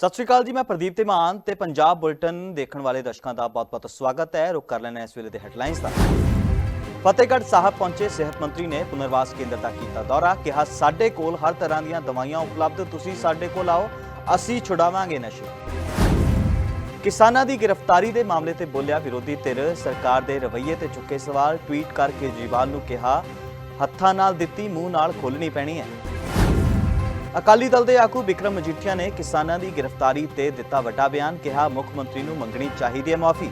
ਸਤਿ ਸ਼੍ਰੀ ਅਕਾਲ ਜੀ, ਮੈਂ ਪ੍ਰਦੀਪ ਧੀਮਾਨ ਤੇ ਪੰਜਾਬ ਬੁਲਟਨ ਦੇਖਣ ਵਾਲੇ ਦਰਸ਼ਕਾਂ ਦਾ ਬਹੁਤ-ਬਹੁਤ ਸਵਾਗਤ ਹੈ। ਰੁਕ ਕਰ ਲੈਣਾ ਇਸ ਵੇਲੇ ਦੇ ਹੈਡਲਾਈਨਸ ਦਾ। ਫਤਿਹਗੜ੍ਹ ਸਾਹਿਬ ਪਹੁੰਚੇ ਸਿਹਤ ਮੰਤਰੀ ਨੇ ਪੁਨਰਵਾਸ ਕੇਂਦਰ ਦਾ ਕੀਤਾ ਦੌਰਾ, ਕਿਹਾ, ਸਾਡੇ ਕੋਲ ਹਰ ਤਰ੍ਹਾਂ ਦੀਆਂ ਦਵਾਈਆਂ ਉਪਲਬਧ, ਤੁਸੀਂ ਸਾਡੇ ਕੋਲ ਆਓ, ਅਸੀਂ ਛੁਡਾਵਾਂਗੇ ਨਸ਼ੇ। ਕਿਸਾਨਾਂ ਦੀ ਗ੍ਰਿਫਤਾਰੀ ਦੇ ਮਾਮਲੇ ਤੇ ਬੋਲਿਆ ਵਿਰੋਧੀ ਧਿਰ, ਸਰਕਾਰ ਦੇ ਰਵੱਈਏ ਤੇ ਚੁੱਕੇ ਸਵਾਲ, ਟਵੀਟ ਕਰ ਕੇਜਰੀਵਾਲ ਨੂੰ ਕਿਹਾ, ਹੱਥਾਂ ਨਾਲ ਦਿੱਤੀ, ਮੂੰਹ ਨਾਲ ਖੋਲਣੀ ਪੈਣੀ ਹੈ। ਅਕਾਲੀ ਦਲ ਦੇ ਆਗੂ ਵਿਕਰਮ ਮਜੀਠੀਆ ਨੇ ਕਿਸਾਨਾਂ ਦੀ ਗ੍ਰਿਫਤਾਰੀ ਤੇ ਦਿੱਤਾ ਵੱਡਾ ਬਿਆਨ, ਕਿਹਾ ਮੁੱਖ ਮੰਤਰੀ ਨੂੰ ਮੰਗਣੀ ਚਾਹੀਦੀ ਹੈ ਮਾਫੀ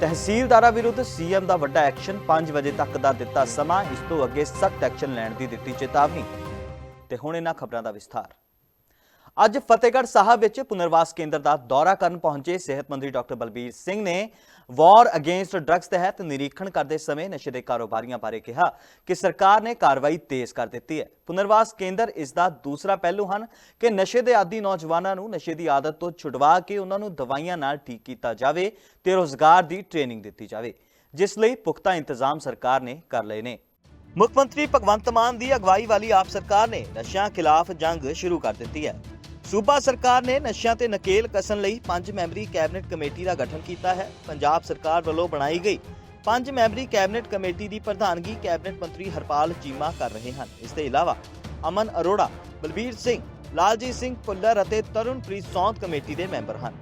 ਤਹਿਸੀਲਦਾਰਾਂ ਵਿਰੁੱਧ ਸੀਐਮ ਦਾ ਵੱਡਾ ਐਕਸ਼ਨ 5 ਵਜੇ ਤੱਕ ਦਾ ਦਿੱਤਾ ਸਮਾਂ, ਇਸ ਤੋਂ ਅੱਗੇ ਸਖਤ ਐਕਸ਼ਨ ਲੈਣ ਦੀ ਦਿੱਤੀ ਚੇਤਾਵਨੀ। ਤੇ ਹੁਣ ਇਹਨਾਂ ਖਬਰਾਂ ਦਾ ਵਿਸਥਾਰ। ਅੱਜ ਫਤਿਹਗੜ੍ਹ ਸਾਹਿਬ ਵਿੱਚ ਪੁਨਰਵਾਸ ਕੇਂਦਰ ਦਾ ਦੌਰਾ ਕਰਨ ਪਹੁੰਚੇ ਸਿਹਤ ਮੰਤਰੀ ਡਾਕਟਰ ਬਲਬੀਰ ਸਿੰਘ ਨੇ ਵਾਰ ਅਗੇਂਸਟ ਡਰੱਗਸ ਤਹਿਤ ਨਿਰੀਖਣ ਕਰਦੇ ਸਮੇਂ ਨਸ਼ੇ ਦੇ ਕਾਰੋਬਾਰੀਆਂ ਬਾਰੇ ਕਿਹਾ ਕਿ ਸਰਕਾਰ ਨੇ ਕਾਰਵਾਈ ਤੇਜ਼ ਕਰ ਦਿੱਤੀ ਹੈ। ਪੁਨਰਵਾਸ ਕੇਂਦਰ ਇਸ ਦਾ ਦੂਸਰਾ ਪਹਿਲੂ ਹਨ ਕਿ ਨਸ਼ੇ ਦੇ ਆਦੀ ਨੌਜਵਾਨਾਂ ਨੂੰ ਨਸ਼ੇ ਦੀ ਆਦਤ ਤੋਂ ਛੁਡਵਾ ਕੇ ਉਹਨਾਂ ਨੂੰ ਦਵਾਈਆਂ ਨਾਲ ਠੀਕ ਕੀਤਾ ਜਾਵੇ ਤੇ ਰੋਜ਼ਗਾਰ ਦੀ ਟ੍ਰੇਨਿੰਗ ਦਿੱਤੀ ਜਾਵੇ, ਜਿਸ ਲਈ ਪੁਖਤਾ ਇੰਤਜ਼ਾਮ ਸਰਕਾਰ ਨੇ ਕਰ ਲਏ ਨੇ। ਮੁੱਖ ਮੰਤਰੀ ਭਗਵੰਤ ਮਾਨ ਦੀ ਅਗਵਾਈ ਵਾਲੀ ਆਪ ਸਰਕਾਰ ਨੇ ਨਸ਼ਿਆਂ ਖਿਲਾਫ ਜੰਗ ਸ਼ੁਰੂ ਕਰ ਦਿੱਤੀ ਹੈ। ਸੂਬਾ ਸਰਕਾਰ ਨੇ ਨਸ਼ਿਆਂ ਤੇ ਨਕੇਲ ਕਸਣ ਲਈ ਪੰਜ ਮੈਂਬਰੀ ਕੈਬਨਿਟ ਕਮੇਟੀ ਦਾ ਗਠਨ ਕੀਤਾ ਹੈ। ਪੰਜਾਬ ਸਰਕਾਰ ਵੱਲੋਂ ਬਣਾਈ ਗਈ ਪੰਜ ਮੈਂਬਰੀ ਕੈਬਨਿਟ ਕਮੇਟੀ ਦੀ ਪ੍ਰਧਾਨਗੀ ਕੈਬਨਿਟ ਮੰਤਰੀ ਹਰਪਾਲ ਚੀਮਾ ਕਰ ਰਹੇ ਹਨ। ਇਸ ਦੇ ਇਲਾਵਾ ਅਮਨ ਅਰੋੜਾ, ਬਲਬੀਰ ਸਿੰਘ, ਲਾਲਜੀਤ ਸਿੰਘ ਭੁੱਲਰ ਅਤੇ ਤਰੁਣਪ੍ਰੀਤ ਸੌਂਦ ਕਮੇਟੀ ਦੇ ਮੈਂਬਰ ਹਨ।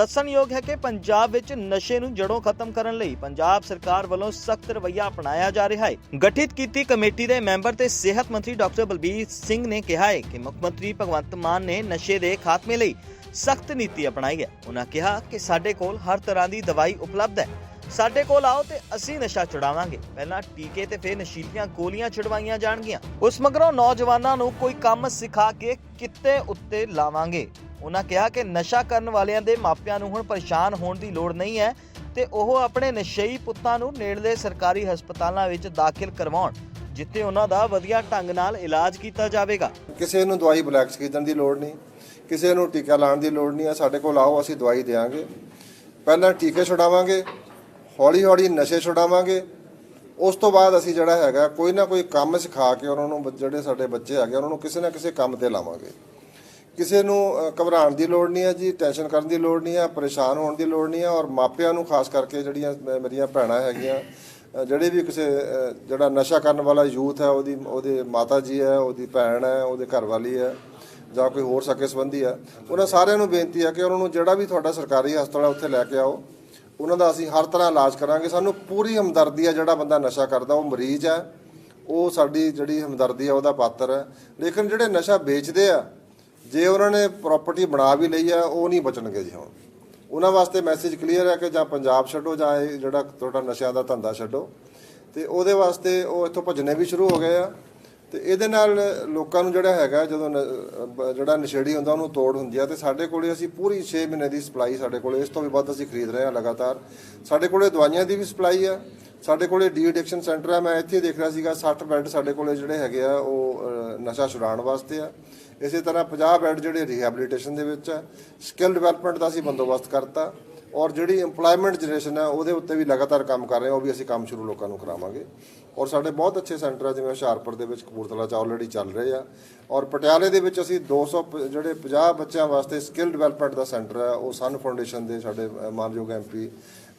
ਦੱਸਣਯੋਗ ਹੈ ਕਿ ਪੰਜਾਬ ਵਿੱਚ ਨਸ਼ੇ ਨੂੰ ਜੜੋਂ ਖਤਮ ਕਰਨ ਲਈ ਪੰਜਾਬ ਸਰਕਾਰ ਵੱਲੋਂ ਸਖਤ ਰਵੱਈਆ ਅਪਣਾਇਆ ਜਾ ਰਿਹਾ ਹੈ। ਗਠਿਤ ਕੀਤੀ ਕਮੇਟੀ ਦੇ ਮੈਂਬਰ ਤੇ ਸਿਹਤ ਮੰਤਰੀ ਡਾਕਟਰ ਬਲਬੀਰ ਸਿੰਘ ਨੇ ਕਿਹਾ ਹੈ ਕਿ ਮੁੱਖ ਮੰਤਰੀ ਭਗਵੰਤ ਮਾਨ ਨੇ ਨਸ਼ੇ ਦੇ ਖਾਤਮੇ ਲਈ ਸਖਤ ਨੀਤੀ ਅਪਣਾਈ ਹੈ। ਉਹਨਾਂ ਕਿਹਾ ਕਿ ਸਾਡੇ ਕੋਲ ਹਰ ਤਰ੍ਹਾਂ ਦੀ ਦਵਾਈ ਉਪਲਬਧ ਹੈ। ਸਾਡੇ ਕੋਲ ਆਓ ਤੇ ਅਸੀਂ ਨਸ਼ਾ ਛੁਡਾਵਾਂਗੇ। ਪਹਿਲਾਂ ਟੀਕੇ ਤੇ ਫਿਰ ਨਸ਼ੀਲੀਆਂ ਗੋਲੀਆਂ ਛੁਡਵਾਈਆਂ ਜਾਣਗੀਆਂ। ਉਸ ਮਗਰੋਂ ਨੌਜਵਾਨਾਂ ਨੂੰ ਕੋਈ ਕੰਮ ਸਿਖਾ ਕੇ ਕਿੱਤੇ ਉੱਤੇ ਲਾਵਾਂਗੇ। ਉਹਨਾਂ ਕਿਹਾ ਕਿ ਨਸ਼ਾ ਕਰਨ ਵਾਲਿਆਂ ਦੇ ਮਾਪਿਆਂ ਨੂੰ ਹੁਣ ਪਰੇਸ਼ਾਨ ਹੋਣ ਦੀ ਲੋੜ ਨਹੀਂ ਹੈ ਤੇ ਉਹ ਆਪਣੇ ਨਸ਼ਈ ਪੁੱਤਾਂ ਨੂੰ ਨੇੜਲੇ ਸਰਕਾਰੀ ਹਸਪਤਾਲਾਂ ਵਿੱਚ ਦਾਖਲ ਕਰਵਾਉਣ, ਜਿੱਥੇ ਉਹਨਾਂ ਦਾ ਵਧੀਆ ਢੰਗ ਨਾਲ ਇਲਾਜ ਕੀਤਾ ਜਾਵੇਗਾ। ਕਿਸੇ ਨੂੰ ਦਵਾਈ ਬਲੈਕ ਖਰੀਦਣ ਦੀ ਲੋੜ ਨਹੀਂ, ਕਿਸੇ ਨੂੰ ਟੀਕਾ ਲਾਉਣ ਦੀ ਲੋੜ ਨਹੀਂ, ਆ ਸਾਡੇ ਕੋਲ ਆਓ, ਅਸੀਂ ਦਵਾਈ ਦੇਵਾਂਗੇ ਪਹਿਲਾਂ ਟੀਕੇ ਛੁਡਾਵਾਂਗੇ ਹੌਲੀ ਹੌਲੀ ਨਸ਼ੇ ਛੁਡਾਵਾਂਗੇ। ਉਸ ਤੋਂ ਬਾਅਦ ਅਸੀਂ ਜਿਹੜਾ ਹੈਗਾ, ਕੋਈ ਨਾ ਕੋਈ ਕੰਮ ਸਿਖਾ ਕੇ ਉਹਨਾਂ ਨੂੰ, ਜਿਹੜੇ ਸਾਡੇ ਬੱਚੇ ਹੈਗੇ, ਉਹਨਾਂ ਨੂੰ ਕਿਸੇ ਨਾ ਕਿਸੇ ਕੰਮ ਤੇ ਲਾਵਾਂਗੇ। ਕਿਸੇ ਨੂੰ ਘਬਰਾਉਣ ਦੀ ਲੋੜ ਨਹੀਂ ਹੈ ਜੀ ਟੈਨਸ਼ਨ ਕਰਨ ਦੀ ਲੋੜ ਨਹੀਂ ਹੈ ਪਰੇਸ਼ਾਨ ਹੋਣ ਦੀ ਲੋੜ ਨਹੀਂ ਹੈ ਔਰ ਮਾਪਿਆਂ ਨੂੰ ਖਾਸ ਕਰਕੇ ਜਿਹੜੀਆਂ ਮ- ਮੇਰੀਆਂ ਭੈਣਾਂ ਹੈਗੀਆਂ ਅ, ਜਿਹੜੇ ਵੀ ਕਿਸੇ ਜਿਹੜਾ ਨਸ਼ਾ ਕਰਨ ਵਾਲਾ ਯੂਥ ਹੈ ਉਹਦੀ ਉਹਦੇ ਮਾਤਾ ਜੀ ਹੈ ਉਹਦੀ ਭੈਣ ਹੈ ਉਹਦੇ ਘਰ ਵਾਲੀ ਹੈ ਜਾਂ ਕੋਈ ਹੋਰ ਸਕੇ ਸੰਬੰਧੀ ਹੈ ਉਹਨਾਂ ਸਾਰਿਆਂ ਨੂੰ ਬੇਨਤੀ ਹੈ ਕਿ ਉਹਨਾਂ ਨੂੰ ਜਿਹੜਾ ਵੀ ਤੁਹਾਡਾ ਸਰਕਾਰੀ ਹਸਪਤਾਲ ਹੈ ਉੱਥੇ ਲੈ ਕੇ ਆਓ। ਉਹਨਾਂ ਦਾ ਅਸੀਂ ਹਰ ਤਰ੍ਹਾਂ ਇਲਾਜ ਕਰਾਂਗੇ। ਸਾਨੂੰ ਪੂਰੀ ਹਮਦਰਦੀ ਹੈ ਜਿਹੜਾ ਬੰਦਾ ਨਸ਼ਾ ਕਰਦਾ ਉਹ ਮਰੀਜ਼ ਹੈ। ਉਹ ਸਾਡੀ ਜਿਹੜੀ ਹਮਦਰਦੀ ਹੈ ਉਹਦਾ ਪਾਤਰ ਹੈ। ਲੇਕਿਨ ਜਿਹੜੇ ਨਸ਼ਾ ਵੇਚਦੇ ਆ ਜੇ ਉਹਨਾਂ ਨੇ ਪ੍ਰਾਪਰਟੀ ਬਣਾ ਵੀ ਲਈ ਆ, ਉਹ ਨਹੀਂ ਬਚਣਗੇ ਜੀ ਹੁਣ। ਉਹਨਾਂ ਵਾਸਤੇ ਮੈਸੇਜ ਕਲੀਅਰ ਹੈ ਕਿ ਜਾਂ ਪੰਜਾਬ ਛੱਡੋ ਜਾਂ ਇਹ ਜਿਹੜਾ ਤੁਹਾਡਾ ਨਸ਼ਿਆਂ ਦਾ ਧੰਦਾ ਛੱਡੋ। ਤੇ ਉਹਦੇ ਵਾਸਤੇ ਉਹ ਇੱਥੋਂ ਭੱਜਣੇ ਵੀ ਸ਼ੁਰੂ ਹੋ ਗਏ ਆ। ਤੇ ਇਹਦੇ ਨਾਲ ਲੋਕਾਂ ਨੂੰ ਜਿਹੜਾ ਹੈਗਾ, ਜਦੋਂ ਨ- ਜਿਹੜਾ ਨਸ਼ੇੜੀ ਹੁੰਦਾ, ਉਹਨੂੰ ਤੋੜ ਹੁੰਦੀ ਆ। ਤੇ ਸਾਡੇ ਕੋਲੇ ਅਸੀਂ ਪੂਰੀ 6 ਮਹੀਨੇ ਦੀ ਸਪਲਾਈ ਸਾਡੇ ਕੋਲੇ, ਇਸ ਤੋਂ ਵੀ ਵੱਧ ਅਸੀਂ ਖਰੀਦ ਰਹੇ ਹਾਂ ਲਗਾਤਾਰ। ਸਾਡੇ ਕੋਲੇ ਦਵਾਈਆਂ ਦੀ ਵੀ ਸਪਲਾਈ ਆ। ਸਾਡੇ ਕੋਲੇ ਡੀ ਐਡਿਕਸ਼ਨ ਸੈਂਟਰ ਆ। ਮੈਂ ਇੱਥੇ ਦੇਖ ਰਿਹਾ ਸੀਗਾ 60 ਬੈੱਡ ਸਾਡੇ ਕੋਲੇ ਜਿਹੜੇ ਹੈਗੇ ਆ, ਉਹ ਨਸ਼ਾ ਛੁਡਾਉਣ ਵਾਸਤੇ ਆ। ਇਸੇ ਤਰ੍ਹਾਂ 50 ਬੈੱਡ ਜਿਹੜੇ ਰਿਹੈਬਿਲਿਟੇਸ਼ਨ ਦੇ ਵਿੱਚ ਆ ਸਕਿੱਲ ਡਿਵੈਲਪਮੈਂਟ ਦਾ ਅਸੀਂ ਬੰਦੋਬਸਤ ਕਰਤਾ ਔਰ ਜਿਹੜੀ EMPLOYMENT ਜਨਰੇਸ਼ਨ ਹੈ ਉਹਦੇ ਉੱਤੇ ਵੀ ਲਗਾਤਾਰ ਕੰਮ ਕਰ ਰਹੇ ਹਾਂ ਉਹ ਵੀ ਅਸੀਂ ਕੰਮ ਸ਼ੁਰੂ ਲੋਕਾਂ ਨੂੰ ਕਰਾਵਾਂਗੇ। ਔਰ ਸਾਡੇ ਬਹੁਤ ਅੱਛੇ ਸੈਂਟਰ ਆ ਜਿਵੇਂ ਹੁਸ਼ਿਆਰਪੁਰ ਦੇ ਵਿੱਚ ਕਪੂਰਥਲਾ ਚ ਆਲਰੇਡੀ ਚੱਲ ਰਹੇ ਆ। ਔਰ ਪਟਿਆਲੇ ਦੇ ਵਿੱਚ ਅਸੀਂ 200 ਪ- ਜਿਹੜੇ 50 ਬੱਚਿਆਂ ਵਾਸਤੇ ਸਕਿੱਲ ਡਿਵੈਲਪਮੈਂਟ ਦਾ ਸੈਂਟਰ ਹੈ ਉਹ ਸਨ ਫਾਊਂਡੇਸ਼ਨ ਦੇ ਸਾਡੇ ਅ, ਮਾਨਯੋਗ ਐਮਪੀ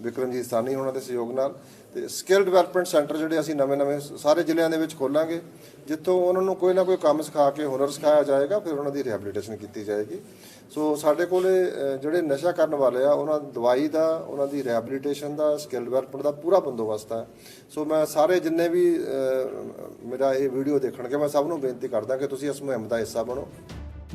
ਵਿਕਰਮਜੀਤ ਸਾਨੀ ਉਹਨਾਂ ਦੇ ਸਹਿਯੋਗ ਨਾਲ। ਤੇ ਸਕਿੱਲ ਡਿਵੈਲਪਮੈਂਟ ਸੈਂਟਰ ਜਿਹੜੇ ਅਸੀਂ ਨਵੇਂ-ਨਵੇਂ ਸਾਰੇ ਜ਼ਿਲ੍ਹਿਆਂ ਦੇ ਵਿੱਚ ਖੋਲਾਂਗੇ, ਜਿੱਥੋਂ ਉਹਨਾਂ ਨੂੰ ਕੋਈ ਨਾ ਕੋਈ ਕੰਮ ਸਿਖਾ ਕੇ ਹੁਨਰ ਸਿਖਾਇਆ ਜਾਏਗਾ, ਫਿਰ ਉਹਨਾਂ ਦੀ ਰਿਹੈਬਿਲਿਟੇਸ਼ਨ ਕੀਤੀ ਜਾਏਗੀ। ਸੋ ਸਾਡੇ ਕੋਲੇ ਜਿਹੜੇ ਨਸ਼ਾ ਕਰਨ ਵਾਲੇ ਆ, ਉਹਨਾਂ ਦਵਾਈ ਦਾ, ਉਹਨਾਂ ਦੀ ਰਿਹੈਬਿਲਿਟੇਸ਼ਨ ਦਾ ਸਕਿੱਲ ਡਿਵੈਲਪਮੈਂਟ ਦਾ ਪੂਰਾ ਬੰਦੋਬਸਤ ਹੈ ਸੋ ਮੈਂ ਸਾਰੇ ਜਿੰਨੇ ਵੀ ਮੇਰਾ ਇਹ ਵੀਡੀਓ ਦੇਖਣਗੇ, ਮੈਂ ਸਭ ਨੂੰ ਬੇਨਤੀ ਕਰਦਾ ਕਿ ਤੁਸੀਂ ਇਸ ਮੁਹਿੰਮ ਦਾ ਹਿੱਸਾ ਬਣੋ।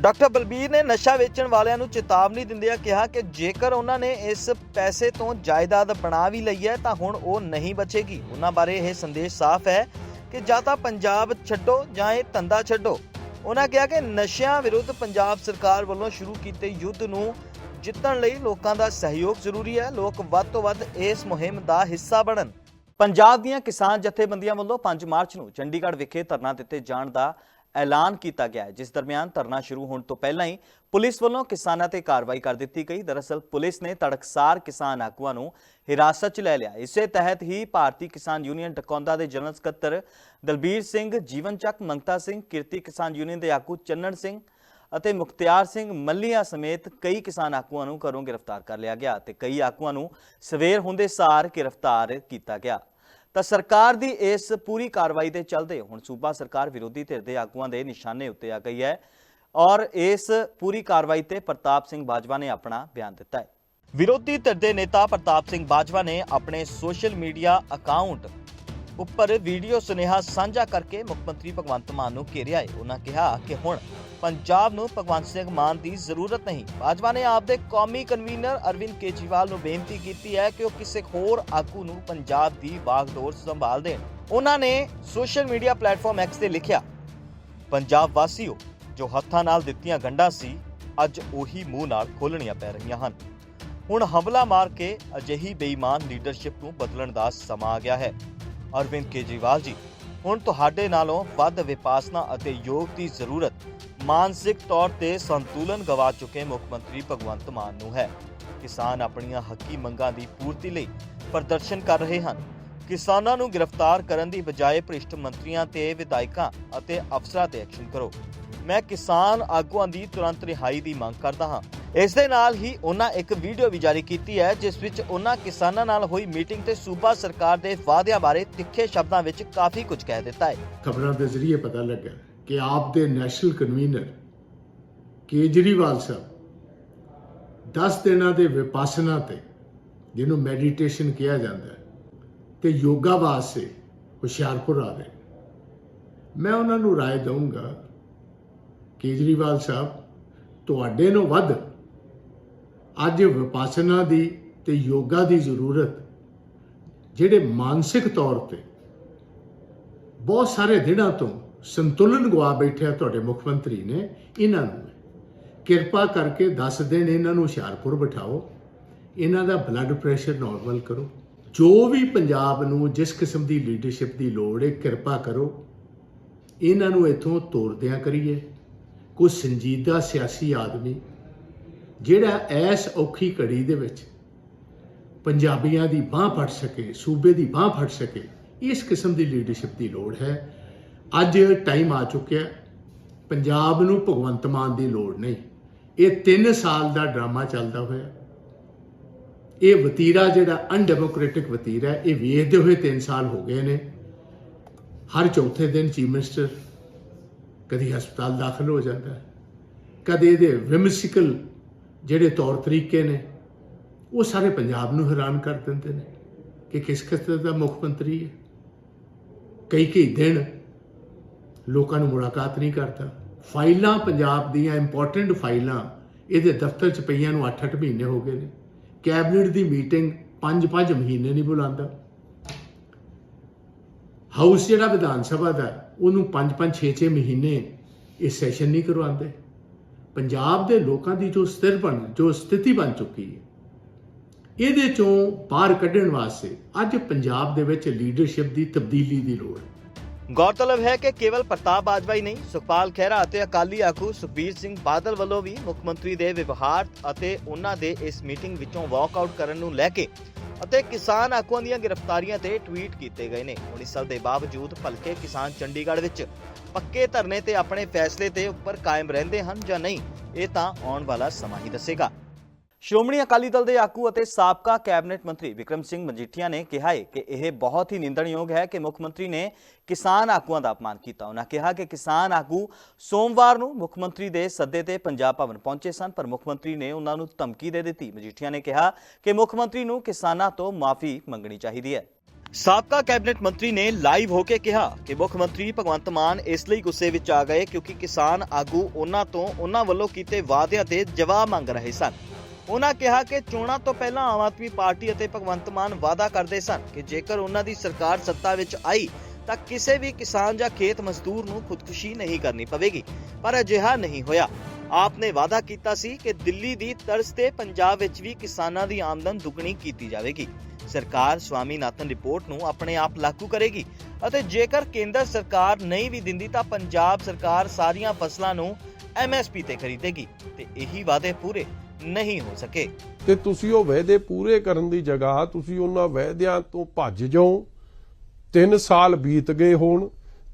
ਡਾਕਟਰ ਬਲਬੀਰ ਨੇ ਨਸ਼ਾ ਵੇਚਣ ਵਾਲਿਆਂ ਨੂੰ ਚੇਤਾਵਨੀ ਦਿੰਦਿਆਂ ਕਿਹਾ ਕਿ ਜੇਕਰ ਉਹਨਾਂ ਨੇ ਇਸ ਪੈਸੇ ਤੋਂ ਜਾਇਦਾਦ ਬਣਾ ਵੀ ਲਈ ਹੈ, ਤਾਂ ਹੁਣ ਉਹ ਨਹੀਂ ਬਚੇਗੀ। ਉਹਨਾਂ ਬਾਰੇ ਇਹ ਸੰਦੇਸ਼ ਸਾਫ਼ ਹੈ ਕਿ ਜਾਂ ਤਾਂ ਪੰਜਾਬ ਛੱਡੋ ਜਾਂ ਇਹ ਧੰਦਾ ਛੱਡੋ। ਉਹਨਾਂ ਕਿਹਾ ਕਿ ਨਸ਼ਿਆਂ ਵਿਰੁੱਧ ਪੰਜਾਬ ਸਰਕਾਰ ਵੱਲੋਂ ਸ਼ੁਰੂ ਕੀਤੇ ਯੁੱਧ ਨੂੰ ਜਿੱਤਣ ਲਈ ਲੋਕਾਂ ਦਾ ਸਹਿਯੋਗ ਜ਼ਰੂਰੀ ਹੈ। ਲੋਕ ਵੱਧ ਤੋਂ ਵੱਧ ਇਸ ਮੁਹਿੰਮ ਦਾ ਹਿੱਸਾ ਬਣਨ। ਪੰਜਾਬ ਦੀਆਂ ਕਿਸਾਨ ਜਥੇਬੰਦੀਆਂ ਵੱਲੋਂ 5 ਮਾਰਚ ਨੂੰ ਚੰਡੀਗੜ੍ਹ ਵਿਖੇ ਧਰਨਾ ਦਿੱਤੇ ਜਾਣ ਦਾ ਐਲਾਨ ਕੀਤਾ ਗਿਆ ਹੈ, ਜਿਸ ਦਰਮਿਆਨ ਧਰਨਾ ਸ਼ੁਰੂ ਹੋਣ ਤੋਂ ਪਹਿਲਾਂ ਹੀ ਪੁਲਿਸ ਵੱਲੋਂ ਕਿਸਾਨਾਂ ਤੇ ਕਾਰਵਾਈ ਕਰ ਦਿੱਤੀ ਗਈ। ਦਰਅਸਲ ਪੁਲਿਸ ਨੇ ਤੜਕਸਾਰ ਕਿਸਾਨ ਆਗੂਆਂ ਨੂੰ ਹਿਰਾਸਤ 'ਚ ਲੈ ਲਿਆ। ਇਸੇ ਤਹਿਤ ਹੀ ਭਾਰਤੀ ਕਿਸਾਨ ਯੂਨੀਅਨ ਟਕੌਂਦਾ ਦੇ ਜਨਰਲ ਸਕੱਤਰ ਦਲਬੀਰ ਸਿੰਘ, ਜੀਵਨ ਚੱਕ, ਮੰਗਤਾ ਸਿੰਘ, ਕਿਰਤੀ ਕਿਸਾਨ ਯੂਨੀਅਨ ਦੇ ਆਗੂ ਚੰਨਣ ਸਿੰਘ ਅਤੇ ਮੁਖਤਿਆਰ ਸਿੰਘ ਮੱਲੀਆਂ ਸਮੇਤ ਕਈ ਕਿਸਾਨ ਆਗੂਆਂ ਨੂੰ ਘਰੋਂ ਗ੍ਰਿਫਤਾਰ ਕਰ ਲਿਆ ਗਿਆ ਤੇ ਕਈ ਆਗੂਆਂ ਨੂੰ ਸਵੇਰ ਹੁੰਦੇ ਸਾਰ ਗ੍ਰਿਫਤਾਰ ਕੀਤਾ ਗਿਆ। ਤਾਂ ਸਰਕਾਰ ਦੀ ਇਸ ਪੂਰੀ ਕਾਰਵਾਈ ਦੇ ਚੱਲਦੇ ਹੁਣ ਸੂਬਾ ਸਰਕਾਰ ਵਿਰੋਧੀ ਧਿਰ ਦੇ ਆਗੂਆਂ ਦੇ ਨਿਸ਼ਾਨੇ ਉੱਤੇ ਆ ਗਈ ਹੈ ਔਰ ਇਸ ਪੂਰੀ ਕਾਰਵਾਈ ਤੇ ਪ੍ਰਤਾਪ ਸਿੰਘ ਬਾਜਵਾ ਨੇ ਆਪਣਾ ਬਿਆਨ ਦਿੱਤਾ ਹੈ। ਵਿਰੋਧੀ ਧਿਰ ਦੇ ਨੇਤਾ ਪ੍ਰਤਾਪ ਸਿੰਘ ਬਾਜਵਾ ਨੇ ਆਪਣੇ ਸੋਸ਼ਲ ਮੀਡੀਆ ਅਕਾਊਂਟ ਉੱਪਰ ਵੀਡੀਓ ਸੁਨੇਹਾ ਸਾਂਝਾ ਕਰਕੇ ਮੁੱਖ ਮੰਤਰੀ ਭਗਵੰਤ ਮਾਨ ਨੂੰ ਘੇਰਿਆ ਹੈ। ਉਹਨਾਂ ਕਿਹਾ ਕਿ ਹੁਣ ਪੰਜਾਬ ਨੂੰ ਭਗਵੰਤ ਸਿੰਘ ਮਾਨ ਦੀ ਜ਼ਰੂਰਤ ਨਹੀਂ। ਭਾਜਪਾ ਨੇ ਆਪਦੇ ਕੌਮੀ ਕਨਵੀਨਰ ਅਰਵਿੰਦ ਕੇਜਰੀਵਾਲ ਨੂੰ ਬੇਨਤੀ ਕੀਤੀ ਹੈ ਕਿ ਉਹ ਕਿਸੇ ਹੋਰ ਆਗੂ ਨੂੰ ਪੰਜਾਬ ਦੀ ਬਾਗਡੋਰ ਸੰਭਾਲ ਦੇਣ। ਉਹਨਾਂ ਨੇ ਸੋਸ਼ਲ ਮੀਡੀਆ ਪਲੇਟਫਾਰਮ ਐਕਸ ਤੇ ਲਿਖਿਆ, ਪੰਜਾਬ ਵਾਸੀਓ, ਜੋ ਹੱਥਾਂ ਨਾਲ ਦਿੱਤੀਆਂ ਗੰਢਾਂ ਸੀ, ਅੱਜ ਉਹੀ ਮੂੰਹ ਨਾਲ ਖੋਲਣੀਆਂ ਪੈ ਰਹੀਆਂ ਹਨ। ਹੁਣ ਹਮਲਾ ਮਾਰ ਕੇ ਅਜਿਹੀ ਬੇਈਮਾਨ ਲੀਡਰਸ਼ਿਪ ਨੂੰ ਬਦਲਣ ਦਾ ਸਮਾਂ ਆ ਗਿਆ ਹੈ। ਅਰਵਿੰਦ ਕੇਜਰੀਵਾਲ ਜੀ। ਹੁਣ ਤੁਹਾਡੇ ਨਾਲੋਂ ਵੱਧ ਵਿਪਾਸਨਾ ਅਤੇ ਯੋਗ ਦੀ ਜ਼ਰੂਰਤ ਮਾਨਸਿਕ ਤੌਰ ਤੇ ਸੰਤੁਲਨ ਗਵਾ ਚੁੱਕੇ ਮੁੱਖ ਮੰਤਰੀ ਭਗਵੰਤ ਮਾਨ ਨੂੰ ਹੈ। ਕਿਸਾਨ ਆਪਣੀਆਂ ਹੱਕੀ ਮੰਗਾਂ ਦੀ ਪੂਰਤੀ ਲਈ ਪ੍ਰਦਰਸ਼ਨ ਕਰ ਰਹੇ ਹਨ। ਕਿਸਾਨਾਂ ਨੂੰ ਗ੍ਰਿਫਤਾਰ ਕਰਨ ਦੀ ਬਜਾਏ ਭ੍ਰਿਸ਼ਟ ਮੰਤਰੀਆਂ ਤੇ ਵਿਧਾਇਕਾਂ ਅਤੇ ਅਫਸਰਾਂ ਤੇ ਐਕਸ਼ਨ ਕਰੋ। ਮੈਂ ਕਿਸਾਨ ਆਗੂਆਂ ਦੀ ਤੁਰੰਤ ਰਿਹਾਈ ਦੀ ਮੰਗ ਕਰਦਾ ਹਾਂ। ਇਸ ਦੇ ਨਾਲ ਹੀ ਉਹਨਾਂ ਇੱਕ ਵੀਡੀਓ ਵੀ ਜਾਰੀ ਕੀਤੀ ਹੈ ਜਿਸ ਵਿੱਚ ਉਹਨਾਂ ਕਿਸਾਨਾਂ ਨਾਲ ਹੋਈ ਮੀਟਿੰਗ ਤੇ ਸੂਬਾ ਸਰਕਾਰ ਦੇ ਵਾਅਦਿਆਂ ਬਾਰੇ ਤਿੱਖੇ ਸ਼ਬਦਾਂ ਵਿੱਚ ਕਾਫੀ ਕੁਝ ਕਹਿ ਦਿੱਤਾ ਹੈ ਖਬਰਾਂ ਦੇ ਜ਼ਰੀਏ ਪਤਾ ਲੱਗਾ ਕਿ ਆਪ ਦੇ ਨੈਸ਼ਨਲ ਕਨਵੀਨਰ ਕੇਜਰੀਵਾਲ ਸਾਹਿਬ 10 ਦਿਨਾਂ ਦੇ ਵਿਪਾਸਨਾ ਤੇ ਜਿਹਨੂੰ ਮੈਡੀਟੇਸ਼ਨ ਕਿਹਾ ਜਾਂਦਾ ਹੈ ਤੇ ਯੋਗਾ ਵਾਸਤੇ ਹੁਸ਼ਿਆਰਪੁਰ ਆ ਰਹੇ ਮੈਂ ਉਹਨਾਂ ਨੂੰ رائے ਦਊਂਗਾ ਕੇਜਰੀਵਾਲ ਸਾਹਿਬ ਤੁਹਾਡੇ ਨੂੰ ਵੱਧ ਅੱਜ ਵਿਪਾਸਨਾ ਦੀ ਤੇ ਯੋਗਾ ਦੀ ਜ਼ਰੂਰਤ ਜਿਹੜੇ ਮਾਨਸਿਕ ਤੌਰ ਤੇ ਬਹੁਤ ਸਾਰੇ ਦਿਨਾਂ ਤੋਂ ਸੰਤੁਲਨ ਗਵਾ ਬੈਠਿਆ ਤੁਹਾਡੇ ਮੁੱਖ ਮੰਤਰੀ ਨੇ, ਇਹਨਾਂ ਨੂੰ ਕਿਰਪਾ ਕਰਕੇ 10 ਦਿਨ ਇਹਨਾਂ ਨੂੰ ਹੁਸ਼ਿਆਰਪੁਰ ਬਿਠਾਓ। ਇਹਨਾਂ ਦਾ ਬਲੱਡ ਪ੍ਰੈਸ਼ਰ ਨਾਰਮਲ ਕਰੋ। ਜੋ ਵੀ ਪੰਜਾਬ ਨੂੰ ਜਿਸ ਕਿਸਮ ਦੀ ਲੀਡਰਸ਼ਿਪ ਦੀ ਲੋੜ ਹੈ ਕਿਰਪਾ ਕਰੋ। ਇਹਨਾਂ ਨੂੰ ਇੱਥੋਂ ਤੋਰਦਿਆਂ ਕਰੀਏ। ਕੋਈ ਸੰਜੀਦਾ ਸਿਆਸੀ ਆਦਮੀ ਜਿਹੜਾ ਐਸ ਔਖੀ ਘੜੀ ਦੇ ਵਿੱਚ ਪੰਜਾਬੀਆਂ ਦੀ ਬਾਹ ਫੜ ਸਕੇ, ਸੂਬੇ ਦੀ ਬਾਹ ਫੜ ਸਕੇ, ਇਸ ਕਿਸਮ ਦੀ ਲੀਡਰਸ਼ਿਪ ਦੀ ਲੋੜ ਹੈ। ਅੱਜ ਟਾਈਮ ਆ ਚੁੱਕਿਆ ਪੰਜਾਬ ਨੂੰ ਭਗਵੰਤ ਮਾਨ ਦੀ ਲੋੜ ਨਹੀਂ। ਇਹ 3 ਸਾਲ ਦਾ ਡਰਾਮਾ ਚੱਲਦਾ ਹੋਇਆ ਇਹ ਵਤੀਰਾ ਜਿਹੜਾ ਅਨਡੈਮੋਕ੍ਰੈਟਿਕ ਵਤੀਰਾ ਹੈ, ਇਹ ਵੇਖਦੇ ਹੋਏ 3 ਸਾਲ ਹੋ ਗਏ ਨੇ। ਹਰ ਚੌਥੇ ਦਿਨ ਚੀਫ ਮਿਨਿਸਟਰ ਕਦੀ ਹਸਪਤਾਲ ਦਾਖਲ ਹੋ ਜਾਂਦਾ ਹੈ। ਕਦੇ ਇਹਦੇ ਵਿਮਸਿਕਲ ਜਿਹੜੇ ਤੌਰ ਤਰੀਕੇ ਨੇ, ਉਹ ਸਾਰੇ ਪੰਜਾਬ ਨੂੰ ਹੈਰਾਨ ਕਰ ਦਿੰਦੇ ਨੇ ਕਿ ਕਿਸ ਕਿਸਮ ਦਾ ਮੁੱਖ ਮੰਤਰੀ ਹੈ। ਕਈ ਕਈ ਦਿਨ ਲੋਕਾਂ ਨੂੰ ਮੁਲਾਕਾਤ ਨਹੀਂ ਕਰਦਾ। ਫਾਈਲਾਂ ਪੰਜਾਬ ਦੀਆਂ ਇੰਪੋਰਟੈਂਟ ਫਾਈਲਾਂ, ਇਹਦੇ ਦਫ਼ਤਰ 'ਚ ਪਈਆਂ ਨੂੰ 8-8 ਮਹੀਨੇ ਹੋ ਗਏ ਨੇ। ਕੈਬਨਿਟ ਦੀ ਮੀਟਿੰਗ 5-5 ਮਹੀਨੇ ਨਹੀਂ ਬੁਲਾਉਂਦਾ। ਹਾਊਸ ਜਿਹੜਾ ਵਿਧਾਨ ਸਭਾ ਦਾ ਉਹਨੂੰ 5-5 6-6 ਮਹੀਨੇ ਇਹ ਸੈਸ਼ਨ ਨਹੀਂ ਕਰਵਾਉਂਦੇ। ਪੰਜਾਬ ਦੇ ਲੋਕਾਂ ਦੀ ਜੋ ਸਥਿਰ ਬਣ, ਜੋ ਸਥਿਤੀ ਬਣ ਚੁੱਕੀ ਹੈ। ਇਹਦੇ ਚੋਂ ਬਾਹਰ ਕੱਢਣ ਵਾਸਤੇ ਅੱਜ ਪੰਜਾਬ ਦੇ ਵਿੱਚ ਲੀਡਰਸ਼ਿਪ ਦੀ ਤਬਦੀਲੀ ਦੀ ਲੋੜ ਹੈ। ਗੌਰਤਲਬ ਹੈ ਕਿ ਕੇਵਲ ਪ੍ਰਤਾਪ ਬਾਜਵਾ ਹੀ ਨਹੀਂ, ਸੁਖਪਾਲ ਖਹਿਰਾ ਅਤੇ ਅਕਾਲੀ ਆਗੂ ਸੁਖਬੀਰ ਸਿੰਘ ਬਾਦਲ ਵੱਲੋਂ ਵੀ ਮੁੱਖ ਮੰਤਰੀ ਦੇ ਵਿਵਹਾਰ ਅਤੇ ਉਹਨਾਂ ਦੇ ਇਸ ਮੀਟਿੰਗ ਵਿੱਚੋਂ ਵਾਕਆਊਟ ਕਰਨ ਨੂੰ ਲੈ ਕੇ ਅਤੇ ਕਿਸਾਨ ਆਗੂਆਂ ਦੀਆਂ ਗ੍ਰਿਫਤਾਰੀਆਂ ਤੇ ਟਵੀਟ ਕੀਤੇ ਗਏ ਨੇ। ਹੁਣ ਇਸ ਦੇ ਬਾਵਜੂਦ ਭਲਕੇ ਕਿਸਾਨ ਚੰਡੀਗੜ੍ਹ ਵਿੱਚ ਪੱਕੇ ਧਰਨੇ ਤੇ ਆਪਣੇ ਫੈਸਲੇ ਤੇ ਉੱਪਰ ਕਾਇਮ ਰਹਿੰਦੇ ਹਨ ਜਾਂ ਨਹੀਂ, ਇਹ ਤਾਂ ਆਉਣ ਵਾਲਾ ਸਮਾਂ ਹੀ ਦੱਸੇਗਾ। ਸ਼੍ਰੋਮਣੀ ਅਕਾਲੀ ਦਲ ਦੇ ਆਗੂ ਅਤੇ ਸਾਬਕਾ ਕੈਬਨਿਟ ਮੰਤਰੀ ਵਿਕਰਮ ਸਿੰਘ ਮਜੀਠੀਆ ਨੇ ਕਿਹਾ ਹੈ ਕਿ ਇਹ ਬਹੁਤ ਹੀ ਨਿੰਦਣਯੋਗ ਹੈ ਕਿ ਮੁੱਖ ਮੰਤਰੀ ਨੇ ਕਿਸਾਨ ਆਗੂਆਂ ਦਾ ਅਪਮਾਨ ਕੀਤਾ। ਉਹਨਾਂ ਕਿਹਾ ਕਿ ਕਿਸਾਨ ਆਗੂ ਸੋਮਵਾਰ ਨੂੰ ਮੁੱਖ ਮੰਤਰੀ ਦੇ ਸੱਦੇ ਤੇ ਪੰਜਾਬ ਭਵਨ ਪਹੁੰਚੇ ਸਨ, ਪਰ ਮੁੱਖ ਮੰਤਰੀ ਨੇ ਉਹਨਾਂ ਨੂੰ ਧਮਕੀ ਦੇ ਦਿੱਤੀ। ਮਜੀਠੀਆ ਨੇ ਕਿਹਾ ਕਿ ਮੁੱਖ ਮੰਤਰੀ ਨੂੰ ਕਿਸਾਨਾਂ ਤੋਂ ਮਾਫੀ ਮੰਗਣੀ ਚਾਹੀਦੀ ਹੈ। ਸਾਬਕਾ ਕੈਬਨਿਟ ਮੰਤਰੀ ਨੇ ਲਾਈਵ ਹੋ ਕੇ ਕਿਹਾ ਕਿ ਮੁੱਖ ਮੰਤਰੀ ਭਗਵੰਤ ਮਾਨ ਇਸ ਲਈ ਗੁੱਸੇ ਵਿੱਚ ਆ ਗਏ ਕਿਉਂਕਿ ਕਿਸਾਨ ਆਗੂ ਉਹਨਾਂ ਤੋਂ ਉਹਨਾਂ ਵੱਲੋਂ ਕੀਤੇ ਵਾਅਦਿਆਂ ਤੇ ਜਵਾਬ ਮੰਗ ਰਹੇ ਸਨ। ਉਹਨਾਂ ਕਿਹਾ ਕਿ ਚੋਣਾਂ ਤੋਂ ਪਹਿਲਾਂ ਆਮ ਆਦਮੀ ਪਾਰਟੀ ਅਤੇ ਭਗਵੰਤ ਮਾਨ ਵਾਅਦਾ ਕਰਦੇ ਸਨ ਕਿ ਜੇਕਰ ਉਹਨਾਂ ਦੀ ਸਰਕਾਰ ਸੱਤਾ ਵਿੱਚ ਆਈ ਤਾਂ ਕਿਸੇ ਵੀ ਕਿਸਾਨ ਜਾਂ ਖੇਤ ਮਜ਼ਦੂਰ ਨੂੰ ਖੁਦਕੁਸ਼ੀ ਨਹੀਂ ਕਰਨੀ ਪਵੇਗੀ, ਪਰ ਅਜਿਹਾ ਨਹੀਂ ਹੋਇਆ। ਆਪ ਨੇ ਵਾਅਦਾ ਕੀਤਾ ਸੀ ਕਿ ਦਿੱਲੀ ਦੀ ਤਰਜ਼ ਤੇ ਪੰਜਾਬ ਵਿੱਚ ਵੀ ਕਿਸਾਨਾਂ ਦੀ ਆਮਦਨ ਦੁੱਗਣੀ ਕੀਤੀ ਜਾਵੇਗੀ। ਸਰਕਾਰ ਸਵਾਮੀਨਾਥਨ ਰਿਪੋਰਟ ਨੂੰ ਆਪਣੇ ਆਪ ਲਾਗੂ ਕਰੇਗੀ ਅਤੇ ਜੇਕਰ ਕੇਂਦਰ ਸਰਕਾਰ ਨਹੀਂ ਵੀ ਦਿੰਦੀ ਤਾਂ ਪੰਜਾਬ ਸਰਕਾਰ ਸਾਰੀਆਂ ਫਸਲਾਂ ਨੂੰ ਐਮਐਸਪੀ ਤੇ ਖਰੀਦੇਗੀ ਤੇ ਇਹੀ ਵਾਅਦੇ ਪੂਰੇ ਨਹੀਂ ਹੋ ਸਕੇ। ਤੇ ਤੁਸੀਂ ਉਹ ਵਾਅਦੇ ਪੂਰੇ ਕਰਨ ਦੀ ਜਗ੍ਹਾ ਤੁਸੀਂ ਉਹਨਾਂ ਵਾਅਦਿਆਂ ਤੋਂ ਭੱਜ ਜਾਓ। 3 ਸਾਲ ਬੀਤ ਗਏ ਹੋਣ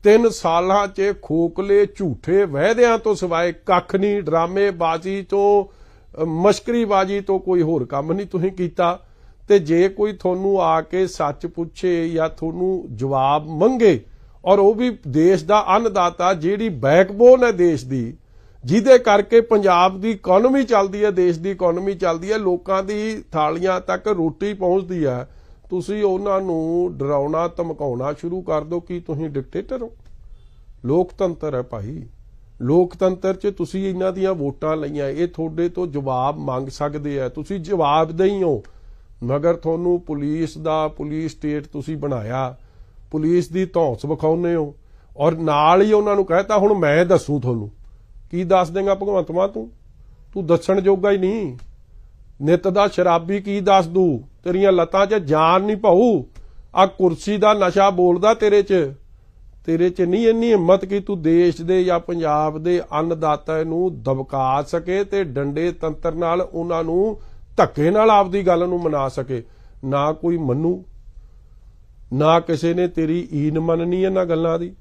ਤਿੰਨ ਸਾਲਾਂ 'ਚ ਖੋਖਲੇ ਝੂਠੇ ਵਾਅਦਿਆਂ ਤੋਂ ਸਿਵਾਏ ਕੱਖ ਨਹੀਂ ਡਰਾਮੇਬਾਜ਼ੀ ਤੋਂ ਅ, ਮਸ਼ਕਰੀਬਾਜ਼ੀ ਤੋਂ ਕੋਈ ਹੋਰ ਕੰਮ ਨਹੀਂ ਤੁਸੀਂ ਕੀਤਾ। ਤੇ ਜੇ ਕੋਈ ਤੁਹਾਨੂੰ ਆ ਕੇ ਸੱਚ ਪੁੱਛੇ ਜਾਂ ਤੁਹਾਨੂੰ ਜਵਾਬ ਮੰਗੇ ਔਰ ਉਹ ਵੀ ਦੇਸ਼ ਦਾ ਅੰਨਦਾਤਾ ਜਿਹੜੀ ਬੈਕਬੋਨ ਹੈ ਦੇਸ਼ ਦੀ, ਜਿਹਦੇ ਕਰਕੇ ਪੰਜਾਬ ਦੀ ਇਕਨੋਮੀ ਚੱਲਦੀ ਹੈ, ਦੇਸ਼ ਦੀ ਇਕਨੋਮੀ ਚੱਲਦੀ ਹੈ, ਲੋਕਾਂ ਦੀ ਥਾਲੀਆਂ ਤੱਕ ਰੋਟੀ ਪਹੁੰਚਦੀ ਹੈ, ਤੁਸੀਂ ਉਹਨਾਂ ਨੂੰ ਡਰਾਉਣਾ, ਧਮਕਾਉਣਾ ਸ਼ੁਰੂ ਕਰ ਦਿਓ, ਕਿ ਤੁਸੀਂ ਡਿਕਟੇਟਰ ਹੋ? ਲੋਕਤੰਤਰ ਹੈ ਭਾਈ। ਲੋਕਤੰਤਰ 'ਚ ਤੁਸੀਂ ਇਹਨਾਂ ਦੀਆਂ ਵੋਟਾਂ ਲਈਆਂ, ਇਹ ਤੁਹਾਡੇ ਤੋਂ ਜਵਾਬ ਮੰਗ ਸਕਦੇ ਆ। ਤੁਸੀਂ ਜਵਾਬ ਦੇਈ ਹੋ। ਮਗਰ ਤੁਹਾਨੂੰ ਪੁਲਿਸ ਦਾ ਪੁਲਿਸ ਸਟੇਟ ਤੁਸੀਂ ਬਣਾਇਆ, ਪੁਲਿਸ ਦੀ ਧੌਂਸ ਵਿਖਾਉਂਦੇ ਹੋ ਔਰ ਨਾਲ ਹੀ ਉਹਨਾਂ ਨੂੰ ਕਹਿਤਾ, ਹੁਣ ਮੈਂ ਦੱਸੂ ਤੁਹਾਨੂੰ। ਕੀ ਦੱਸ ਦੇਗਾ ਭਗਵੰਤ ਮਾਨ ਤੂੰ? ਤੂੰ ਦੱਸਣ ਜੋਗਾ ਹੀ ਨਹੀਂ। ਨਿਤ ਦਾ ਸ਼ਰਾਬੀ ਕੀ ਦੱਸ ਦੂ? ਤੇਰੀਆਂ ਲੱਤਾਂ 'ਚ ਜਾਨ ਨਹੀਂ ਪਾਉ ਆ ਕੁਰਸੀ ਦਾ ਨਸ਼ਾ ਬੋਲਦਾ ਤੇਰੇ 'ਚ। ਤੇਰੇ 'ਚ ਨਹੀਂ ਇੰਨੀ ਹਿੰਮਤ ਕਿ ਤੂੰ ਦੇਸ਼ ਦੇ ਜਾਂ ਪੰਜਾਬ ਦੇ ਅੰਨਦਾਤਾ ਨੂੰ ਦਬਕਾ ਸਕੇ ਤੇ ਡੰਡੇ ਤੰਤਰ ਨਾਲ ਉਹਨਾਂ ਨੂੰ ਧੱਕੇ ਨਾਲ ਆਪਦੀ ਗੱਲ ਨੂੰ ਮਨਾ ਸਕੇ। ਨਾ ਕੋਈ ਮੰਨੂ, ਨਾ ਕਿਸੇ ਨੇ ਤੇਰੀ ਈਨ ਮੰਨਣੀ ਇਹਨਾਂ ਗੱਲਾਂ ਦੀ।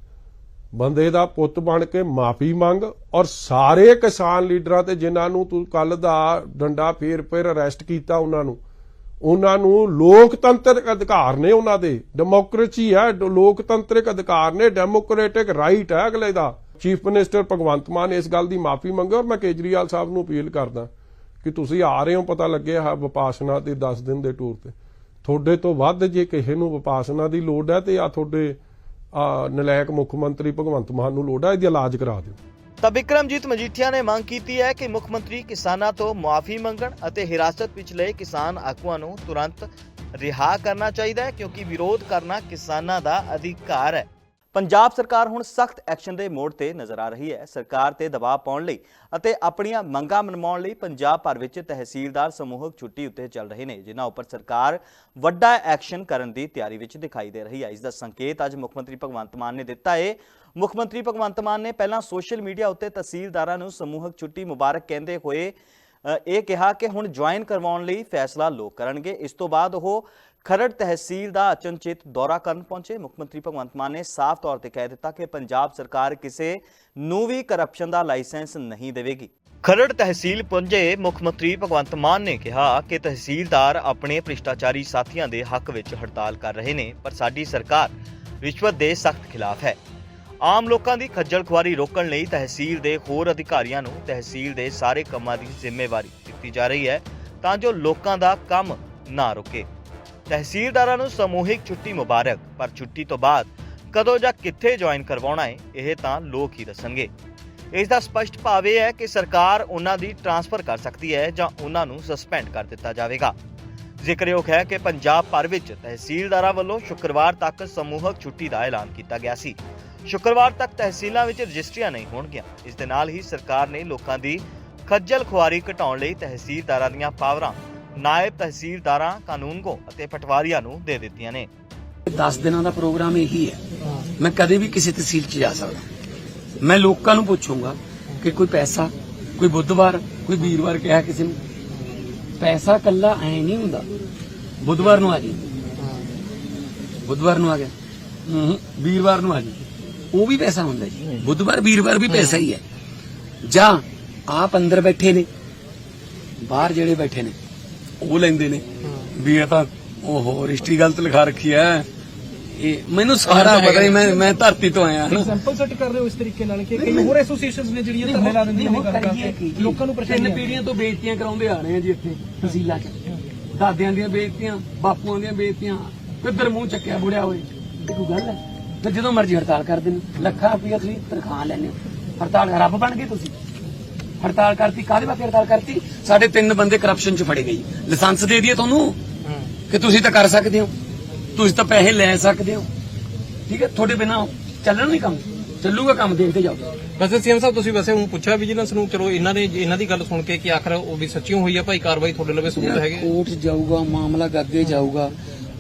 ਬੰਦੇ ਦਾ ਪੁੱਤ ਬਣ ਕੇ ਮਾਫੀ ਮੰਗ ਔਰ ਸਾਰੇ ਕਿਸਾਨ ਲੀਡਰਾਂ ਤੇ ਜਿਨ੍ਹਾਂ ਨੂੰ ਤੂੰ ਕੱਲ ਦਾ ਡੰਡਾ ਫੇਰ ਫੇਰ ਅਰੈਸਟ ਕੀਤਾ ਉਹਨਾਂ ਨੂੰ ਉਹਨਾਂ ਨੂੰ ਲੋਕਤੰਤਰਿਕ ਅਧਿਕਾਰ ਨੇ ਉਹਨਾਂ ਦੇ। ਡੈਮੋਕ੍ਰੇਸੀ ਹੈ, ਡ- ਲੋਕਤੰਤਰਿਕ ਅਧਿਕਾਰ ਨੇ ਡੈਮੋਕ੍ਰੈਟਿਕ ਰਾਈਟ ਹੈ ਅਗਲੇ ਦਾ। ਚੀਫ ਮਿਨਿਸਟਰ ਭਗਵੰਤ ਮਾਨ ਇਸ ਗੱਲ ਦੀ ਮਾਫੀ ਮੰਗੇ ਔਰ ਮੈਂ ਕੇਜਰੀਵਾਲ ਸਾਹਿਬ ਨੂੰ ਅਪੀਲ ਕਰਦਾ। ਕਿ ਤੁਸੀਂ ਆ ਰਹੇ ਹੋ, ਪਤਾ ਲੱਗਿਆ ਹੈ ਵਿਪਾਸਨਾ ਦੇ 10 ਦਿਨ ਦੇ ਟੂਰ ਤੇ। ਤੁਹਾਡੇ ਤੋਂ ਵੱਧ ਜੇ ਕਿਸੇ ਨੂੰ ਵਿਪਾਸਨਾ ਦੀ ਲੋੜ ਹੈ ਤੇ ਆ ਤੁਹਾਡੇ ਨਲਾਇਕ ਮੁੱਖ ਮੰਤਰੀ ਭਗਵੰਤ ਮਾਨ ਨੂੰ ਲੋੜ ਹੈ, ਇਹਦੀ ਇਲਾਜ ਕਰਾ ਦਿਓ। ਤਾਂ ਵਿਕਰਮਜੀਤ ਮਜੀਠੀਆ ਨੇ ਮੰਗ ਕੀਤੀ ਹੈ ਕਿ ਮੁੱਖ ਮੰਤਰੀ ਕਿਸਾਨਾਂ ਤੋਂ ਮੁਆਫੀ ਮੰਗਣ ਅਤੇ ਹਿਰਾਸਤ ਵਿੱਚ ਲਏ ਕਿਸਾਨ ਆਗੂਆਂ ਨੂੰ ਤੁਰੰਤ ਰਿਹਾ ਕਰਨਾ ਚਾਹੀਦਾ ਹੈ, ਕਿਉਂਕਿ ਵਿਰੋਧ ਕਰਨਾ ਕਿਸਾਨਾਂ ਦਾ ਅਧਿਕਾਰ ਹੈ। ਪੰਜਾਬ ਸਰਕਾਰ ਹੁਣ ਸਖਤ ਐਕਸ਼ਨ ਦੇ ਮੋੜ ਤੇ ਨਜ਼ਰ ਆ ਰਹੀ ਹੈ। ਸਰਕਾਰ ਤੇ ਦਬਾਅ ਪਾਉਣ ਲਈ ਅਤੇ ਆਪਣੀਆਂ ਮੰਗਾਂ ਮਨਵਾਉਣ ਲਈ ਪੰਜਾਬ ਭਰ ਵਿੱਚ ਤਹਿਸੀਲਦਾਰ ਸਮੂਹਕ ਛੁੱਟੀ ਉੱਤੇ ਚੱਲ ਰਹੇ ਨੇ, ਜਿਨ੍ਹਾਂ ਉੱਪਰ ਸਰਕਾਰ ਵੱਡਾ ਐਕਸ਼ਨ ਕਰਨ ਦੀ ਤਿਆਰੀ ਵਿੱਚ ਦਿਖਾਈ ਦੇ ਰਹੀ ਹੈ। ਇਸ ਦਾ ਸੰਕੇਤ ਅੱਜ ਮੁੱਖ ਮੰਤਰੀ ਭਗਵੰਤ ਮਾਨ ਨੇ ਦਿੱਤਾ ਹੈ ਮੁੱਖ ਮੰਤਰੀ ਭਗਵੰਤ ਮਾਨ ਨੇ ਪਹਿਲਾਂ ਸੋਸ਼ਲ ਮੀਡੀਆ ਉੱਤੇ ਤਹਿਸੀਲਦਾਰਾਂ ਨੂੰ ਸਮੂਹਕ ਛੁੱਟੀ ਮੁਬਾਰਕ ਕਹਿੰਦੇ ਹੋਏ ਇਹ ਕਿਹਾ ਕਿ ਹੁਣ ਜੁਆਇਨ ਕਰਵਾਉਣ ਲਈ ਫੈਸਲਾ ਲੋਕ ਕਰਨਗੇ। ਇਸ ਤੋਂ ਬਾਅਦ ਉਹ ਖਰੜ ਤਹਿਸੀਲ ਦਾ ਅਚਨਚੇਤ ਦੌਰਾ ਕਰਨ ਪਹੁੰਚੇ ਮੁੱਖ ਮੰਤਰੀ ਭਗਵੰਤ ਮਾਨ ਨੇ ਸਾਫ਼ ਤੌਰ ਤੇ ਕਹਿ ਦਿੱਤਾ ਕਿ ਪੰਜਾਬ ਸਰਕਾਰ ਕਿਸੇ ਨੂੰ ਵੀ ਕਰਪਸ਼ਨ ਦਾ ਲਾਇਸੈਂਸ ਨਹੀਂ ਦੇਵੇਗੀ। ਖਰੜ ਤਹਿਸੀਲ ਪਹੁੰਚੇ ਮੁੱਖ ਮੰਤਰੀ ਭਗਵੰਤ ਮਾਨ ਨੇ ਕਿਹਾ ਕਿ ਤਹਿਸੀਲਦਾਰ ਆਪਣੇ ਭ੍ਰਿਸ਼ਟਾਚਾਰੀ ਸਾਥੀਆਂ ਦੇ ਹੱਕ ਵਿੱਚ ਹੜਤਾਲ ਕਰ ਰਹੇ ਨੇ, ਪਰ ਸਾਡੀ ਸਰਕਾਰ ਰਿਸ਼ਵਤ ਦੇ ਸਖਤ ਖਿਲਾਫ ਹੈ। ਆਮ ਲੋਕਾਂ ਦੀ ਖੱਜਲ ਖੁਆਰੀ ਰੋਕਣ ਲਈ ਤਹਿਸੀਲ ਦੇ ਹੋਰ ਅਧਿਕਾਰੀਆਂ ਨੂੰ ਤਹਿਸੀਲ ਦੇ ਸਾਰੇ ਕੰਮਾਂ ਦੀ ਜ਼ਿੰਮੇਵਾਰੀ ਦਿੱਤੀ ਜਾ ਰਹੀ ਹੈ ਤਾਂ ਜੋ ਲੋਕਾਂ ਦਾ ਕੰਮ ਨਾ ਰੁਕੇ। ਤਹਿਸੀਲਦਾਰਾਂ ਨੂੰ ਸਮੂਹਿਕ ਛੁੱਟੀ ਮੁਬਾਰਕ, ਪਰ ਛੁੱਟੀ ਤੋਂ ਬਾਅਦ ਕਦੋਂ ਜਾਂ ਕਿੱਥੇ ਜੁਆਇਨ ਕਰਵਾਉਣਾ ਹੈ, ਇਹ ਤਾਂ ਲੋਕ ਹੀ ਦੱਸਣਗੇ। ਇਸ ਦਾ ਸਪਸ਼ਟ ਭਾਵ ਇਹ ਹੈ ਕਿ ਸਰਕਾਰ ਉਹਨਾਂ ਦੀ ਟ੍ਰਾਂਸਫਰ ਕਰ ਸਕਦੀ ਹੈ ਜਾਂ ਉਹਨਾਂ ਨੂੰ ਸਸਪੈਂਡ ਕਰ ਦਿੱਤਾ ਜਾਵੇਗਾ। ਜ਼ਿਕਰਯੋਗ ਹੈ ਕਿ ਪੰਜਾਬ ਭਰ ਵਿੱਚ ਤਹਿਸੀਲਦਾਰਾਂ ਵੱਲੋਂ ਸ਼ੁੱਕਰਵਾਰ ਤੱਕ ਸਮੂਹਕ ਛੁੱਟੀ ਦਾ ਐਲਾਨ ਕੀਤਾ ਗਿਆ ਸੀ। ਸ਼ੁੱਕਰਵਾਰ ਤੱਕ ਤਹਿਸੀਲਾਂ ਵਿੱਚ ਰਜਿਸਟਰੀਆਂ ਨਹੀਂ ਹੋਣਗੀਆਂ। ਇਸ ਦੇ ਨਾਲ ਹੀ ਸਰਕਾਰ ਨੇ ਲੋਕਾਂ ਦੀ ਖੱਜਲ ਖੁਆਰੀ ਘਟਾਉਣ ਲਈ ਤਹਿਸੀਲਦਾਰਾਂ ਦੀਆਂ ਪਾਵਰਾਂ ਨਾਇਬ ਤਹਿਸੀਲਦਾਰਾਂ ਕਾਨੂੰਗੋ ਅਤੇ ਪਟਵਾਰੀਆਂ ਨੂੰ ਦੇ ਦਿੱਤੀਆਂ ਨੇ। 10 ਦਿਨਾਂ ਦਾ ਪ੍ਰੋਗਰਾਮ ਇਹੀ ਹੈ। ਮੈਂ ਕਦੇ ਵੀ ਕਿਸੇ ਤਹਿਸੀਲ 'ਚ ਜਾ ਸਕਦਾ। ਮੈਂ ਲੋਕਾਂ ਨੂੰ ਪੁੱਛੂੰਗਾ ਕਿ ਕੋਈ ਪੈਸਾ, ਕੋਈ ਬੁੱਧਵਾਰ, ਕੋਈ ਵੀਰਵਾਰ ਕਿਹਾ ਕਿਸੇ ਨੂੰ, ਪੈਸਾ ਕੱਲਾ ਐ ਨਹੀਂ ਹੁੰਦਾ। ਬੁੱਧਵਾਰ ਨੂੰ ਆ ਜੀ ਬੁੱਧਵਾਰ ਨੂੰ ਆ ਗਿਆ। ਵੀਰਵਾਰ ਨੂੰ ਆ ਜੀ ਉਹ ਵੀ ਪੈਸਾ ਹੁੰਦਾ ਜੀ। ਬੁੱਧਵਾਰ, ਵੀਰਵਾਰ ਵੀ ਪੈਸਾ ਹੀ ਹੈ। ਜਾਂ ਆਪ ਅੰਦਰ ਬੈਠੇ ਨੇ, ਬਾਹਰ ਜਿਹੜੇ ਬੈਠੇ ਨੇ ਉਹ ਲੈਂਦੇ ਨੇ। ਵੀ ਇਹ ਤਾਂ ਓਹੋ ਰਿਸ਼ਤੀ ਗਲਤ ਲਿਖਾ ਰੱਖੀ ਹੈ ਇਹ ਮੈਨੂੰ ਸਾਰਾ ਪਤਾ ਹੀ ਮੈਂ ਮੈਂ ਧਰਤੀ ਤੋਂ ਆਇਆ ਹਾਂ ਸੈਂਪਲ ਸੈੱਟ ਕਰ ਰਹੇ ਹੋ ਇਸ ਤਰੀਕੇ ਨਾਲ ਕਿ ਕਈ ਹੋਰ ਐਸੋਸੀਏਸ਼ਨਸ ਨੇ ਜਿਹੜੀਆਂ ਧਰਨੇ ਲਾ ਦਿੰਦੀਆਂ ਨੇ ਕਰਕੇ। ਲੋਕਾਂ ਨੂੰ ਪਰੇਸ਼ਾਨੀ ਤਿੰਨ ਪੀੜ੍ਹੀਆਂ ਤੋਂ ਬੇਇੱਜ਼ਤੀਆਂ ਕਰਾਉਂਦੇ ਆ ਰਹੇ ਆ ਜੀ ਇੱਥੇ ਤਹਿਸੀਲਾਂ 'ਚ। ਦਾਦਿਆਂ ਦੀਆਂ ਬੇਇੱਜ਼ਤੀਆਂ ਬਾਪੂਆਂ ਦੀਆਂ ਬੇਇੱਜ਼ਤੀਆਂ ਕਿੱਧਰ ਮੂੰਹ ਚੱਕਿਆ ਬੁੜਿਆ ਹੋਏ। ਇਹ ਕੋਈ ਗੱਲ ਹੈ ਤੇ ਜਦੋਂ ਮਰਜ਼ੀ ਹੜਤਾਲ ਕਰ ਦੇਣ ਲੱਖਾਂ ਰੁਪਈਆ ਤੁਸੀਂ ਤਨਖਾਹ ਲੈਣੇ ਹੜਤਾਲ ਰੱਬ ਬਣ ਗਏ ਤੁਸੀਂ। ਹੜਤਾਲ ਕਰਤੀ ਕਾਹਦੇ ਵਾਸਤੇ ਹੜਤਾਲ ਕਰਤੀ? ਸਾਡੇ ਤਿੰਨ ਬੰਦੇ ਕਰਪਸ਼ਨ 'ਚ ਫੜੇ ਗਏ। ਲਾਇਸੈਂਸ ਦੇ ਦਈਏ ਤੁਹਾਨੂੰ ਕਿ ਤੁਸੀਂ ਤਾਂ ਕਰ ਸਕਦੇ ਹੋ। ਤੁਸੀਂ ਤਾਂ ਪੈਸੇ ਲੈ ਸਕਦੇ ਹੋ। ਠੀਕ ਹੈ ਤੁਹਾਡੇ ਬਿਨਾਂ ਚੱਲਣਾ ਨਹੀਂ ਕੰਮ। ਚੱਲੂਗਾ ਕੰਮ ਦੇਖਦੇ ਜਾਓ। ਵੈਸੇ ਸੀਐਮ ਸਾਹਿਬ ਤੁਸੀਂ ਵੈਸੇ ਹੁਣ ਪੁੱਛਿਆ ਵਿਜੀਲੈਂਸ ਨੂੰ ਚਲੋ ਇਹਨਾਂ ਨੇ ਇਹਨਾਂ ਦੀ ਗੱਲ ਸੁਣ ਕੇ ਕਿ ਆਖਰ ਉਹ ਵੀ ਸੱਚੀਓ ਹੋਈ ਆ ਭਾਈ ਕਾਰਵਾਈ ਤੁਹਾਡੇ ਲਵੇ ਸਬੂਤ ਹੈਗੇ ਕੋਰਟ ਜਾਊਗਾ ਮਾਮਲਾ ਅੱਗੇ ਜਾਊਗਾ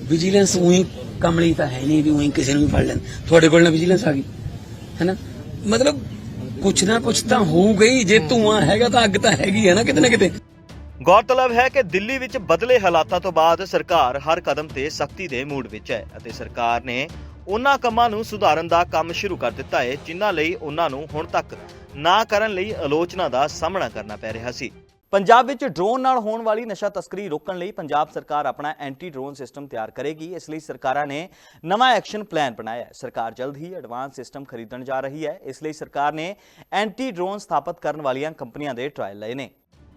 ਵਿਜੀਲੈਂਸ ਉਹੀ ਕਮਲੀ ਤਾਂ ਹੈ ਨਹੀਂ ਵੀ ਉਹੀ ਕਿਸੇ ਨੂੰ ਵੀ ਫੜ ਲੈਣ। ਤੁਹਾਡੇ ਕੋਲ ਨਾ ਵਿਜੀਲੈਂਸ ਆ ਗਈ। ਹੈਨਾ ਮਤਲਬ ਕੁਛ ਨਾ ਕੁਛ ਤਾਂ ਹੋਊਗਾ ਹੀ। ਜੇ ਧੂਆਂ ਹੈਗਾ ਤਾਂ ਅੱਗ ਤਾਂ ਹੈਗੀ ਹੈ ਨਾ ਕਿਤੇ ਨਾ ਕਿਤੇ। ਗੌਰਤਲਬ ਹੈ ਕਿ ਦਿੱਲੀ ਵਿੱਚ ਬਦਲੇ ਹਾਲਾਤਾਂ ਤੋਂ ਬਾਅਦ ਸਰਕਾਰ ਹਰ ਕਦਮ ਤੇ ਸਖਤੀ ਦੇ ਮੂਡ ਵਿੱਚ ਹੈ ਅਤੇ ਸਰਕਾਰ ਨੇ ਉਹਨਾਂ ਕੰਮਾਂ ਨੂੰ ਸੁਧਾਰਨ ਦਾ ਕੰਮ ਸ਼ੁਰੂ ਕਰ ਦਿੱਤਾ ਹੈ, ਜਿਨ੍ਹਾਂ ਲਈ ਉਹਨਾਂ ਨੂੰ ਹੁਣ ਤੱਕ ਨਾ ਕਰਨ ਲਈ ਆਲੋਚਨਾ ਦਾ ਸਾਹਮਣਾ ਕਰਨਾ ਪੈ ਰਿਹਾ ਸੀ। ਪੰਜਾਬ ਵਿੱਚ ਡਰੋਨ ਨਾਲ ਹੋਣ ਵਾਲੀ ਨਸ਼ਾ ਤਸਕਰੀ ਰੋਕਣ ਲਈ ਪੰਜਾਬ ਸਰਕਾਰ ਆਪਣਾ ਐਂਟੀ ਡਰੋਨ ਸਿਸਟਮ ਤਿਆਰ ਕਰੇਗੀ। ਇਸ ਲਈ ਸਰਕਾਰਾਂ ਨੇ ਨਵਾਂ ਐਕਸ਼ਨ ਪਲਾਨ ਬਣਾਇਆ ਹੈ। ਸਰਕਾਰ ਜਲਦ ਹੀ ਐਡਵਾਂਸ ਸਿਸਟਮ ਖਰੀਦਣ ਜਾ ਰਹੀ ਹੈ। ਇਸ ਲਈ ਸਰਕਾਰ ਨੇ ਐਂਟੀ ਡਰੋਨ ਸਥਾਪਿਤ ਕਰਨ ਵਾਲੀਆਂ ਕੰਪਨੀਆਂ ਦੇ ਟਰਾਇਲ ਲਏ ਨੇ।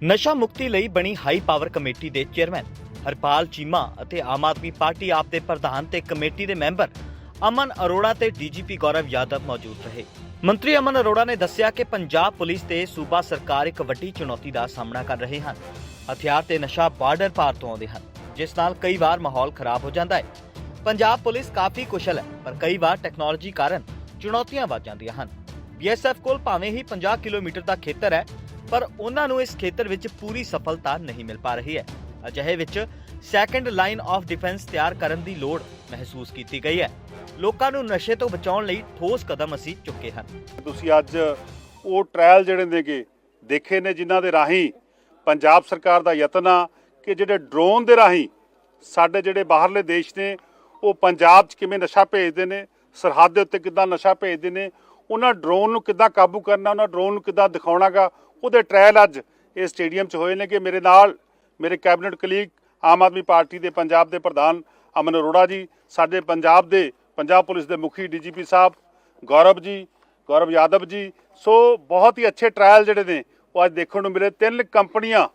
ਨਸ਼ਾ ਮੁਕਤੀ ਲਈ ਬਣੀ ਹਾਈ ਪਾਵਰ ਕਮੇਟੀ ਦੇ ਚੇਅਰਮੈਨ ਹਰਪਾਲ ਚੀਮਾ ਅਤੇ ਆਮ ਆਦਮੀ ਪਾਰਟੀ ਆਪ ਦੇ ਪ੍ਰਧਾਨ ਤੇ ਕਮੇਟੀ ਦੇ ਮੈਂਬਰ ਅਮਨ ਅਰੋੜਾ ਤੇ ਡੀਜੀਪੀ ਗੌਰਵ ਯਾਦਵ ਮੌਜੂਦ ਰਹੇ। ਮੰਤਰੀ ਅਮਨ ਅਰੋੜਾ ਨੇ ਦੱਸਿਆ ਕਿ ਪੰਜਾਬ ਪੁਲਿਸ ਤੇ ਸੂਬਾ ਸਰਕਾਰ ਇੱਕ ਵੱਡੀ ਚੁਣੌਤੀ ਦਾ ਸਾਹਮਣਾ ਕਰ ਰਹੇ ਹਨ। ਹਥਿਆਰ ਤੇ ਨਸ਼ਾ ਬਾਰਡਰ ਪਾਰ ਤੋਂ ਆਉਂਦੇ ਹਨ, ਜਿਸ ਨਾਲ ਕਈ ਵਾਰ ਮਾਹੌਲ ਖਰਾਬ ਹੋ ਜਾਂਦਾ ਹੈ। ਪੰਜਾਬ ਪੁਲਿਸ ਕਾਫੀ ਕੁਸ਼ਲ ਹੈ, ਪਰ ਕਈ ਵਾਰ ਟੈਕਨੋਲੋਜੀ ਕਾਰਨ ਚੁਣੌਤੀਆਂ ਵੱਧ ਜਾਂਦੀਆਂ ਹਨ। ਬੀਐਸਐਫ ਕੋਲ ਭਾਵੇਂ ਹੀ 50 ਕਿਲੋਮੀਟਰ ਦਾ ਖੇਤਰ ਹੈ, ਪਰ ਉਹਨਾਂ ਨੂੰ ਇਸ ਖੇਤਰ ਵਿੱਚ ਪੂਰੀ ਸਫਲਤਾ ਨਹੀਂ ਮਿਲ ਪਾ ਰਹੀ ਹੈ। ਅਜਿਹੇ ਵਿੱਚ ਸੈਕੰਡ ਲਾਈਨ ਆਫ ਡਿਫੈਂਸ ਤਿਆਰ ਕਰਨ ਦੀ ਲੋੜ ਮਹਿਸੂਸ ਕੀਤੀ ਗਈ ਹੈ। ਲੋਕਾਂ ਨੂੰ ਨਸ਼ੇ ਤੋਂ ਬਚਾਉਣ ਲਈ ਠੋਸ ਕਦਮ ਅਸੀਂ ਚੁੱਕੇ ਹਨ। ਤੁਸੀਂ ਅੱਜ ਉਹ ਟ੍ਰਾਇਲ ਜਿਹੜੇ ਨੇਗੇ ਦੇਖੇ ਨੇ ਜਿਨ੍ਹਾਂ ਦੇ ਰਾਹੀਂ ਪੰਜਾਬ ਸਰਕਾਰ ਦਾ ਯਤਨ ਆ ਕਿ ਜਿਹੜੇ ਡਰੋਨ ਦੇ ਰਾਹੀਂ ਸਾਡੇ ਜਿਹੜੇ ਬਾਹਰਲੇ ਦੇਸ਼ ਨੇ, ਉਹ ਪੰਜਾਬ 'ਚ ਕਿਵੇਂ ਨਸ਼ਾ ਭੇਜਦੇ ਨੇ, ਸਰਹੱਦ ਦੇ ਉੱਤੇ ਕਿੱਦਾਂ ਨਸ਼ਾ ਭੇਜਦੇ ਨੇ, ਉਹਨਾਂ ਡਰੋਨ ਨੂੰ ਕਿੱਦਾਂ ਕਾਬੂ ਕਰਨਾ, ਉਹਨਾਂ ਡਰੋਨ ਨੂੰ ਕਿੱਦਾਂ ਦਿਖਾਉਣਾਗਾ, ਉਹਦੇ ਟ੍ਰਾਇਲ ਅੱਜ ਇਹ ਸਟੇਡੀਅਮ 'ਚ ਹੋਏ ਨੇ ਕਿ ਮੇਰੇ ਨਾਲ ਮੇਰੇ cabinet colleague Aam Aadmi party ਦੇ ਪੰਜਾਬ ਦੇ ਪ੍ਰਧਾਨ ਅਮਨ ਅਰੋੜਾ ਜੀ, ਸਾਡੇ ਪੰਜਾਬ ਦੇ ਪੰਜਾਬ ਪੁਲਿਸ ਦੇ ਮੁਖੀ ਡੀਜੀਪੀ ਸਾਹਿਬ, ਗੌਰਵ ਜੀ, ਗੌਰਵ ਯਾਦਵ ਜੀ। ਸੋ ਬਹੁਤ ਹੀ ਅੱਛੇ ਟ੍ਰਾਇਲ ਜਿਹੜੇ ਨੇ, ਉਹ ਅੱਜ ਦੇਖਣ ਨੂੰ ਮਿਲੇ। ਤਿੰਨ ਕੰਪਨੀਆਂ,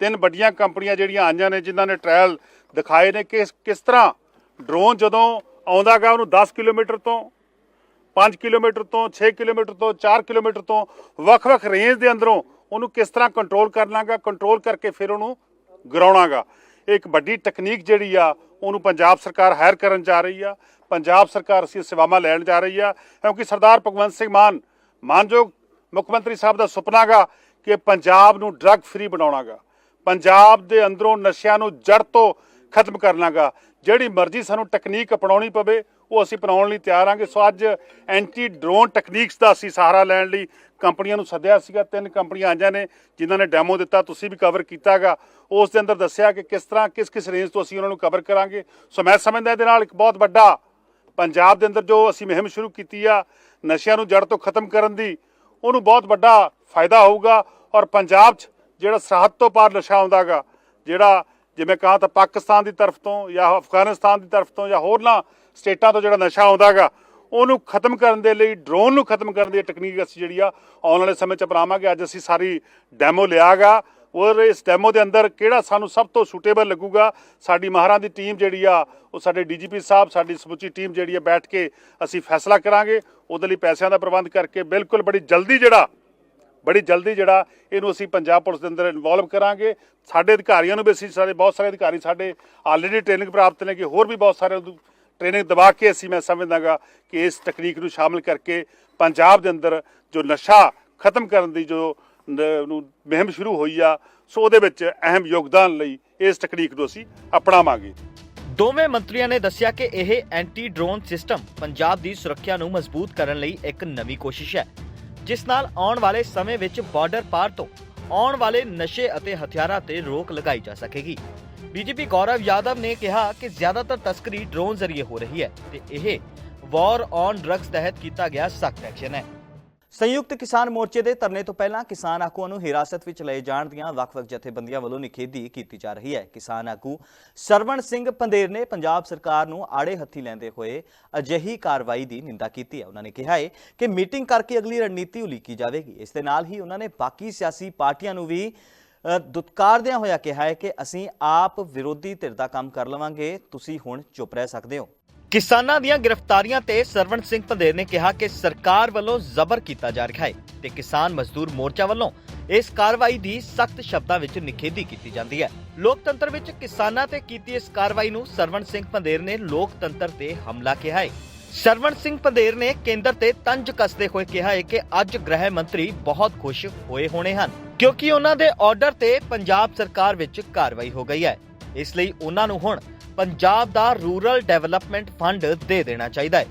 ਤਿੰਨ ਵੱਡੀਆਂ ਕੰਪਨੀਆਂ ਜਿਹੜੀਆਂ ਆਈਆਂ ਨੇ, ਜਿਨ੍ਹਾਂ ਨੇ ਟ੍ਰਾਇਲ ਦਿਖਾਏ ਨੇ। ਕਿ ਕਿਸ ਤਰ੍ਹਾਂ? ਡਰੋਨ ਜਦੋਂ ਆਉਂਦਾਗਾ ਉਹਨੂੰ 10 ਕਿਲੋਮੀਟਰ ਤੋਂ 5 ਕਿਲੋਮੀਟਰ ਤੋਂ 6 ਕਿਲੋਮੀਟਰ ਤੋਂ 4 ਕਿਲੋਮੀਟਰ ਤੋਂ, ਵੱਖ-ਵੱਖ ਰੇਂਜ ਦੇ ਅੰਦਰੋਂ ਉਹਨੂੰ ਕਿਸ ਤਰ੍ਹਾਂ ਕੰਟਰੋਲ ਕਰਨਾਗਾ ਕੰਟਰੋਲ ਕਰਕੇ ਫਿਰ ਉਹਨੂੰ ਗਰਾਉਣਾਗਾ ਇਹ ਇੱਕ ਵੱਡੀ ਤਕਨੀਕ ਜਿਹੜੀ ਆ, ਉਹਨੂੰ ਪੰਜਾਬ ਸਰਕਾਰ ਹਾਇਰ ਕਰਨ ਜਾ ਰਹੀ ਆ। ਪੰਜਾਬ ਸਰਕਾਰ ਅਸੀਂ ਸੇਵਾਵਾਂ ਲੈਣ ਜਾ ਰਹੀ ਆ, ਕਿਉਂਕਿ ਸਰਦਾਰ ਭਗਵੰਤ ਸਿੰਘ ਮਾਨ, ਮਾਨਯੋਗ ਮੁੱਖ ਮੰਤਰੀ ਸਾਹਿਬ ਦਾ ਸੁਪਨਾ ਗਾ ਕਿ ਪੰਜਾਬ ਨੂੰ ਡਰੱਗ ਫ੍ਰੀ ਬਣਾਉਣਾਗਾ ਪੰਜਾਬ ਦੇ ਅੰਦਰੋਂ ਨਸ਼ਿਆਂ ਨੂੰ ਜੜ ਤੋਂ ਖਤਮ ਕਰਨਾਗਾ ਜਿਹੜੀ ਮਰਜ਼ੀ ਸਾਨੂੰ ਤਕਨੀਕ ਅਪਣਾਉਣੀ ਪਵੇ ਉਹ ਅਸੀਂ ਅਪਣਾਉਣ ਲਈ ਤਿਆਰ ਆਂਗੇ। ਸੋ ਅੱਜ ਐਂਟੀ ਡਰੋਨ ਟੈਕਨੀਕਸ ਦਾ ਅਸੀਂ ਸਹਾਰਾ ਲੈਣ ਲਈ ਕੰਪਨੀਆਂ ਨੂੰ ਸੱਦਿਆ ਸੀਗਾ। ਤਿੰਨ ਕੰਪਨੀਆਂ ਆਈਆਂ ਨੇ ਜਿਨ੍ਹਾਂ ਨੇ ਡੈਮੋ ਦਿੱਤਾ, ਤੁਸੀਂ ਵੀ ਕਵਰ ਕੀਤਾਗਾ। ਉਸ ਦੇ ਅੰਦਰ ਦੱਸਿਆ ਕਿ ਕਿਸ ਤਰ੍ਹਾਂ ਕਿਸ ਕਿਸ ਰੇਂਜ ਤੋਂ ਅਸੀਂ ਉਹਨਾਂ ਨੂੰ ਕਵਰ ਕਰਾਂਗੇ। ਸੋ ਮੈਂ ਸਮਝਦਾ ਇਹਦੇ ਨਾਲ ਇੱਕ ਬਹੁਤ ਵੱਡਾ ਪੰਜਾਬ ਦੇ ਅੰਦਰ ਜੋ ਅਸੀਂ ਮੁਹਿੰਮ ਸ਼ੁਰੂ ਕੀਤੀ ਆ, ਨਸ਼ਿਆਂ ਨੂੰ ਜੜ ਤੋਂ ਖਤਮ ਕਰਨ ਦੀ, ਉਹਨੂੰ ਬਹੁਤ ਵੱਡਾ ਫਾਇਦਾ ਹੋਊਗਾ। ਔਰ ਪੰਜਾਬ 'ਚ ਜਿਹੜਾ ਸਰਹੱਦ ਤੋਂ ਪਾਰ ਨਸ਼ਾ ਆਉਂਦਾਗਾ, ਜਿਹੜਾ ਜਿਵੇਂ ਕਹਾਂ ਤਾਂ ਪਾਕਿਸਤਾਨ ਦੀ ਤਰਫ ਤੋਂ ਜਾਂ ਅਫਗਾਨਿਸਤਾਨ ਦੀ ਤਰਫ ਤੋਂ ਜਾਂ ਹੋਰਨਾਂ ਸਟੇਟਾਂ ਤੋਂ ਜਿਹੜਾ ਨਸ਼ਾ ਆਉਂਦਾਗਾ, ਉਹਨੂੰ ਖਤਮ ਕਰਨ ਦੇ ਲਈ ਡਰੋਨ ਨੂੰ ਖਤਮ ਕਰਨ ਦੀ ਟੈਕਨੀਕ ਅਸੀਂ ਜਿਹੜੀ ਆ, ਆਉਣ ਵਾਲੇ ਸਮੇਂ 'ਚ ਅਪਣਾਵਾਂਗੇ। ਅੱਜ ਅਸੀਂ ਸਾਰੀ ਡੈਮੋ ਲਿਆਗਾ। ਔਰ ਇਸ ਡੈਮੋ ਦੇ ਅੰਦਰ ਕਿਹੜਾ ਸਾਨੂੰ ਸਭ ਤੋਂ ਸੂਟੇਬਲ ਲੱਗੂਗਾ? ਸਾਡੀ ਮਹਾਰਾਂ ਦੀ ਟੀਮ ਜਿਹੜੀ ਆ, ਉਹ ਸਾਡੇ ਡੀਜੀਪੀ ਸਾਹਿਬ, ਸਾਡੀ ਸਮੁੱਚੀ ਟੀਮ ਜਿਹੜੀ ਆ ਬੈਠ ਕੇ ਅਸੀਂ ਫੈਸਲਾ ਕਰਾਂਗੇ। ਉਹਦੇ ਲਈ ਪੈਸਿਆਂ ਦਾ ਪ੍ਰਬੰਧ ਕਰਕੇ ਬਿਲਕੁਲ ਬੜੀ ਜਲਦੀ ਜਿਹੜਾ, ਬੜੀ ਜਲਦੀ ਜਿਹੜਾ ਇਹਨੂੰ ਅਸੀਂ ਪੰਜਾਬ ਪੁਲਿਸ ਦੇ ਅੰਦਰ ਇਨਵੋਲਵ ਕਰਾਂਗੇ। ਸਾਡੇ ਅਧਿਕਾਰੀਆਂ ਨੂੰ ਵੀ ਅਸੀਂ ਸਾਰੇ, ਬਹੁਤ ਸਾਰੇ ਅਧਿਕਾਰੀ ਸਾਡੇ ਆਲਰੇਡੀ ਟ੍ਰੇਨਿੰਗ ਪ੍ਰਾਪਤ ਨੇ ਕਿ ਹੋਰ ਵੀ ਬਹੁਤ ਸਾਰੇ ਟ੍ਰੇਨਿੰਗ ਦਵਾ ਕੇ ਅਸੀਂ ਮੈਂ ਸਮਝਦਾਗਾ ਕਿ ਇਸ ਤਕਨੀਕ ਨੂੰ ਸ਼ਾਮਲ ਕਰਕੇ ਪੰਜਾਬ ਦੇ ਅੰਦਰ ਜੋ ਨਸ਼ਾ ਖਤਮ ਕਰਨ ਦੀ ਜੋ ਨੂੰ ਮੁਹਿੰਮ ਸ਼ੁਰੂ ਹੋਈ ਆ, ਸੋ ਉਹਦੇ ਵਿੱਚ ਅਹਿਮ ਯੋਗਦਾਨ ਲਈ ਇਸ ਤਕਨੀਕ ਨੂੰ ਅਸੀਂ ਅਪਣਾਵਾਂਗੇ। ਦੋਵੇਂ ਮੰਤਰੀਆਂ ਨੇ ਦੱਸਿਆ ਕਿ ਇਹ ਐਂਟੀ ਡਰੋਨ ਸਿਸਟਮ ਪੰਜਾਬ ਦੀ ਸੁਰੱਖਿਆ ਨੂੰ ਮਜ਼ਬੂਤ ਕਰਨ ਲਈ ਇੱਕ ਨਵੀਂ ਕੋਸ਼ਿਸ਼ ਹੈ, ਜਿਸ ਨਾਲ ਆਉਣ ਵਾਲੇ ਸਮੇਂ ਵਿੱਚ ਬਾਰਡਰ ਪਾਰ ਤੋਂ ਆਉਣ ਵਾਲੇ ਨਸ਼ੇ ਅਤੇ ਹਥਿਆਰਾਂ ਤੇ ਰੋਕ ਲਗਾਈ ਜਾ ਸਕੇਗੀ। ਡੀਜੀਪੀ ਗੌਰਵ ਯਾਦਵ ਨੇ ਕਿਹਾ ਕਿ ਜ਼ਿਆਦਾਤਰ ਤਸਕਰੀ ਡਰੋਨ ਜ਼ਰੀਏ ਹੋ ਰਹੀ ਹੈ ਤੇ ਇਹ ਵਾਰ ਔਨ ਡਰੱਗਸ ਤਹਿਤ ਕੀਤਾ ਗਿਆ ਸਖਤ ਐਕਸ਼ਨ ਹੈ। ਸੰਯੁਕਤ ਕਿਸਾਨ ਮੋਰਚੇ ਦੇ ਧਰਨੇ ਤੋਂ ਪਹਿਲਾਂ ਕਿਸਾਨ ਆਗੂਆਂ ਨੂੰ ਹਿਰਾਸਤ ਵਿੱਚ ਲਏ ਜਾਣ ਦੀਆਂ ਵੱਖ-ਵੱਖ ਜਥੇਬੰਦੀਆਂ ਵੱਲੋਂ ਨਿਖੇਧੀ ਕੀਤੀ ਜਾ ਰਹੀ ਹੈ। ਕਿਸਾਨ ਆਗੂ ਸਰਵਣ ਸਿੰਘ ਪੰਦੇਰ ਨੇ ਪੰਜਾਬ ਸਰਕਾਰ ਨੂੰ ਆੜੇ ਹੱਥੀ ਲੈਂਦੇ ਹੋਏ ਅਜਿਹੀ ਕਾਰਵਾਈ ਦੀ ਨਿੰਦਾ ਕੀਤੀ ਹੈ। ਉਹਨਾਂ ਨੇ ਕਿਹਾ ਹੈ ਕਿ ਮੀਟਿੰਗ ਕਰਕੇ ਅਗਲੀ ਰਣਨੀਤੀ ਉਲੀਕੀ ਜਾਵੇਗੀ। ਇਸ ਦੇ ਨਾਲ ਹੀ ਉਹਨਾਂ ਨੇ ਬਾਕੀ ਸਿਆਸੀ ਪਾਰਟੀਆਂ ਨੂੰ ਵੀ ਦੁਤਕਾਰਦਿਆਂ ਹੋਇਆ ਕਿਹਾ ਹੈ ਕਿ ਅਸੀਂ ਆਪ ਵਿਰੋਧੀ ਧਿਰ ਦਾ ਕੰਮ ਕਰ ਲਵਾਂਗੇ। ਤੁਸੀਂ ਹੁਣ ਚੁੱਪ ਰਹਿ ਸਕਦੇ ਹੋ। ਕਿਸਾਨਾਂ ਦੀਆਂ ਗ੍ਰਿਫਤਾਰੀਆਂ ਤੇ ਸਰਵਣ ਸਿੰਘ ਪੰਦੇਰ ਨੇ ਕਿਹਾ ਕਿ ਸਰਕਾਰ ਵੱਲੋਂ ਜ਼ਬਰ ਕੀਤਾ ਜਾ ਰਿਹਾ ਹੈ ਤੇ ਕਿਸਾਨ ਮਜ਼ਦੂਰ ਮੋਰਚਾ ਵੱਲੋਂ ਇਸ ਕਾਰਵਾਈ ਦੀ ਸਖਤ ਸ਼ਬਦਾਂ ਵਿੱਚ ਨਿਖੇਧੀ ਕੀਤੀ ਜਾਂਦੀ ਹੈ। ਲੋਕਤੰਤਰ ਵਿੱਚ ਕਿਸਾਨਾਂ ਤੇ ਕੀਤੀ ਇਸ ਕਾਰਵਾਈ ਨੂੰ ਸਰਵਣ ਸਿੰਘ ਪੰਦੇਰ ਨੇ ਲੋਕਤੰਤਰ ਤੇ ਹਮਲਾ ਕਿਹਾ ਹੈ। ਸਰਵਣ ਸਿੰਘ ਪੰਦੇਰ ਨੇ ਕੇਂਦਰ ਤੇ ਤੰਜ ਕੱਸਦੇ ਹੋਏ ਕਿਹਾ ਹੈ ਕਿ ਅੱਜ ਗ੍ਰਹਿ ਮੰਤਰੀ ਬਹੁਤ ਖੁਸ਼ ਹੋਏ ਹੋਣੇ ਹਨ, ਕਿਉਂਕਿ ਉਹਨਾਂ ਦੇ ਆਰਡਰ ਤੇ ਪੰਜਾਬ ਸਰਕਾਰ ਵਿੱਚ ਕਾਰਵਾਈ ਹੋ ਗਈ ਹੈ। ਇਸ ਲਈ ਉਹਨਾਂ ਨੂੰ ਹੁਣ ਪੰਜਾਬ ਦਾ ਰੂਰਲ ਡਿਵੈਲਪਮੈਂਟ ਫੰਡ ਦੇ ਦੇਣਾ ਚਾਹੀਦਾ ਹੈ।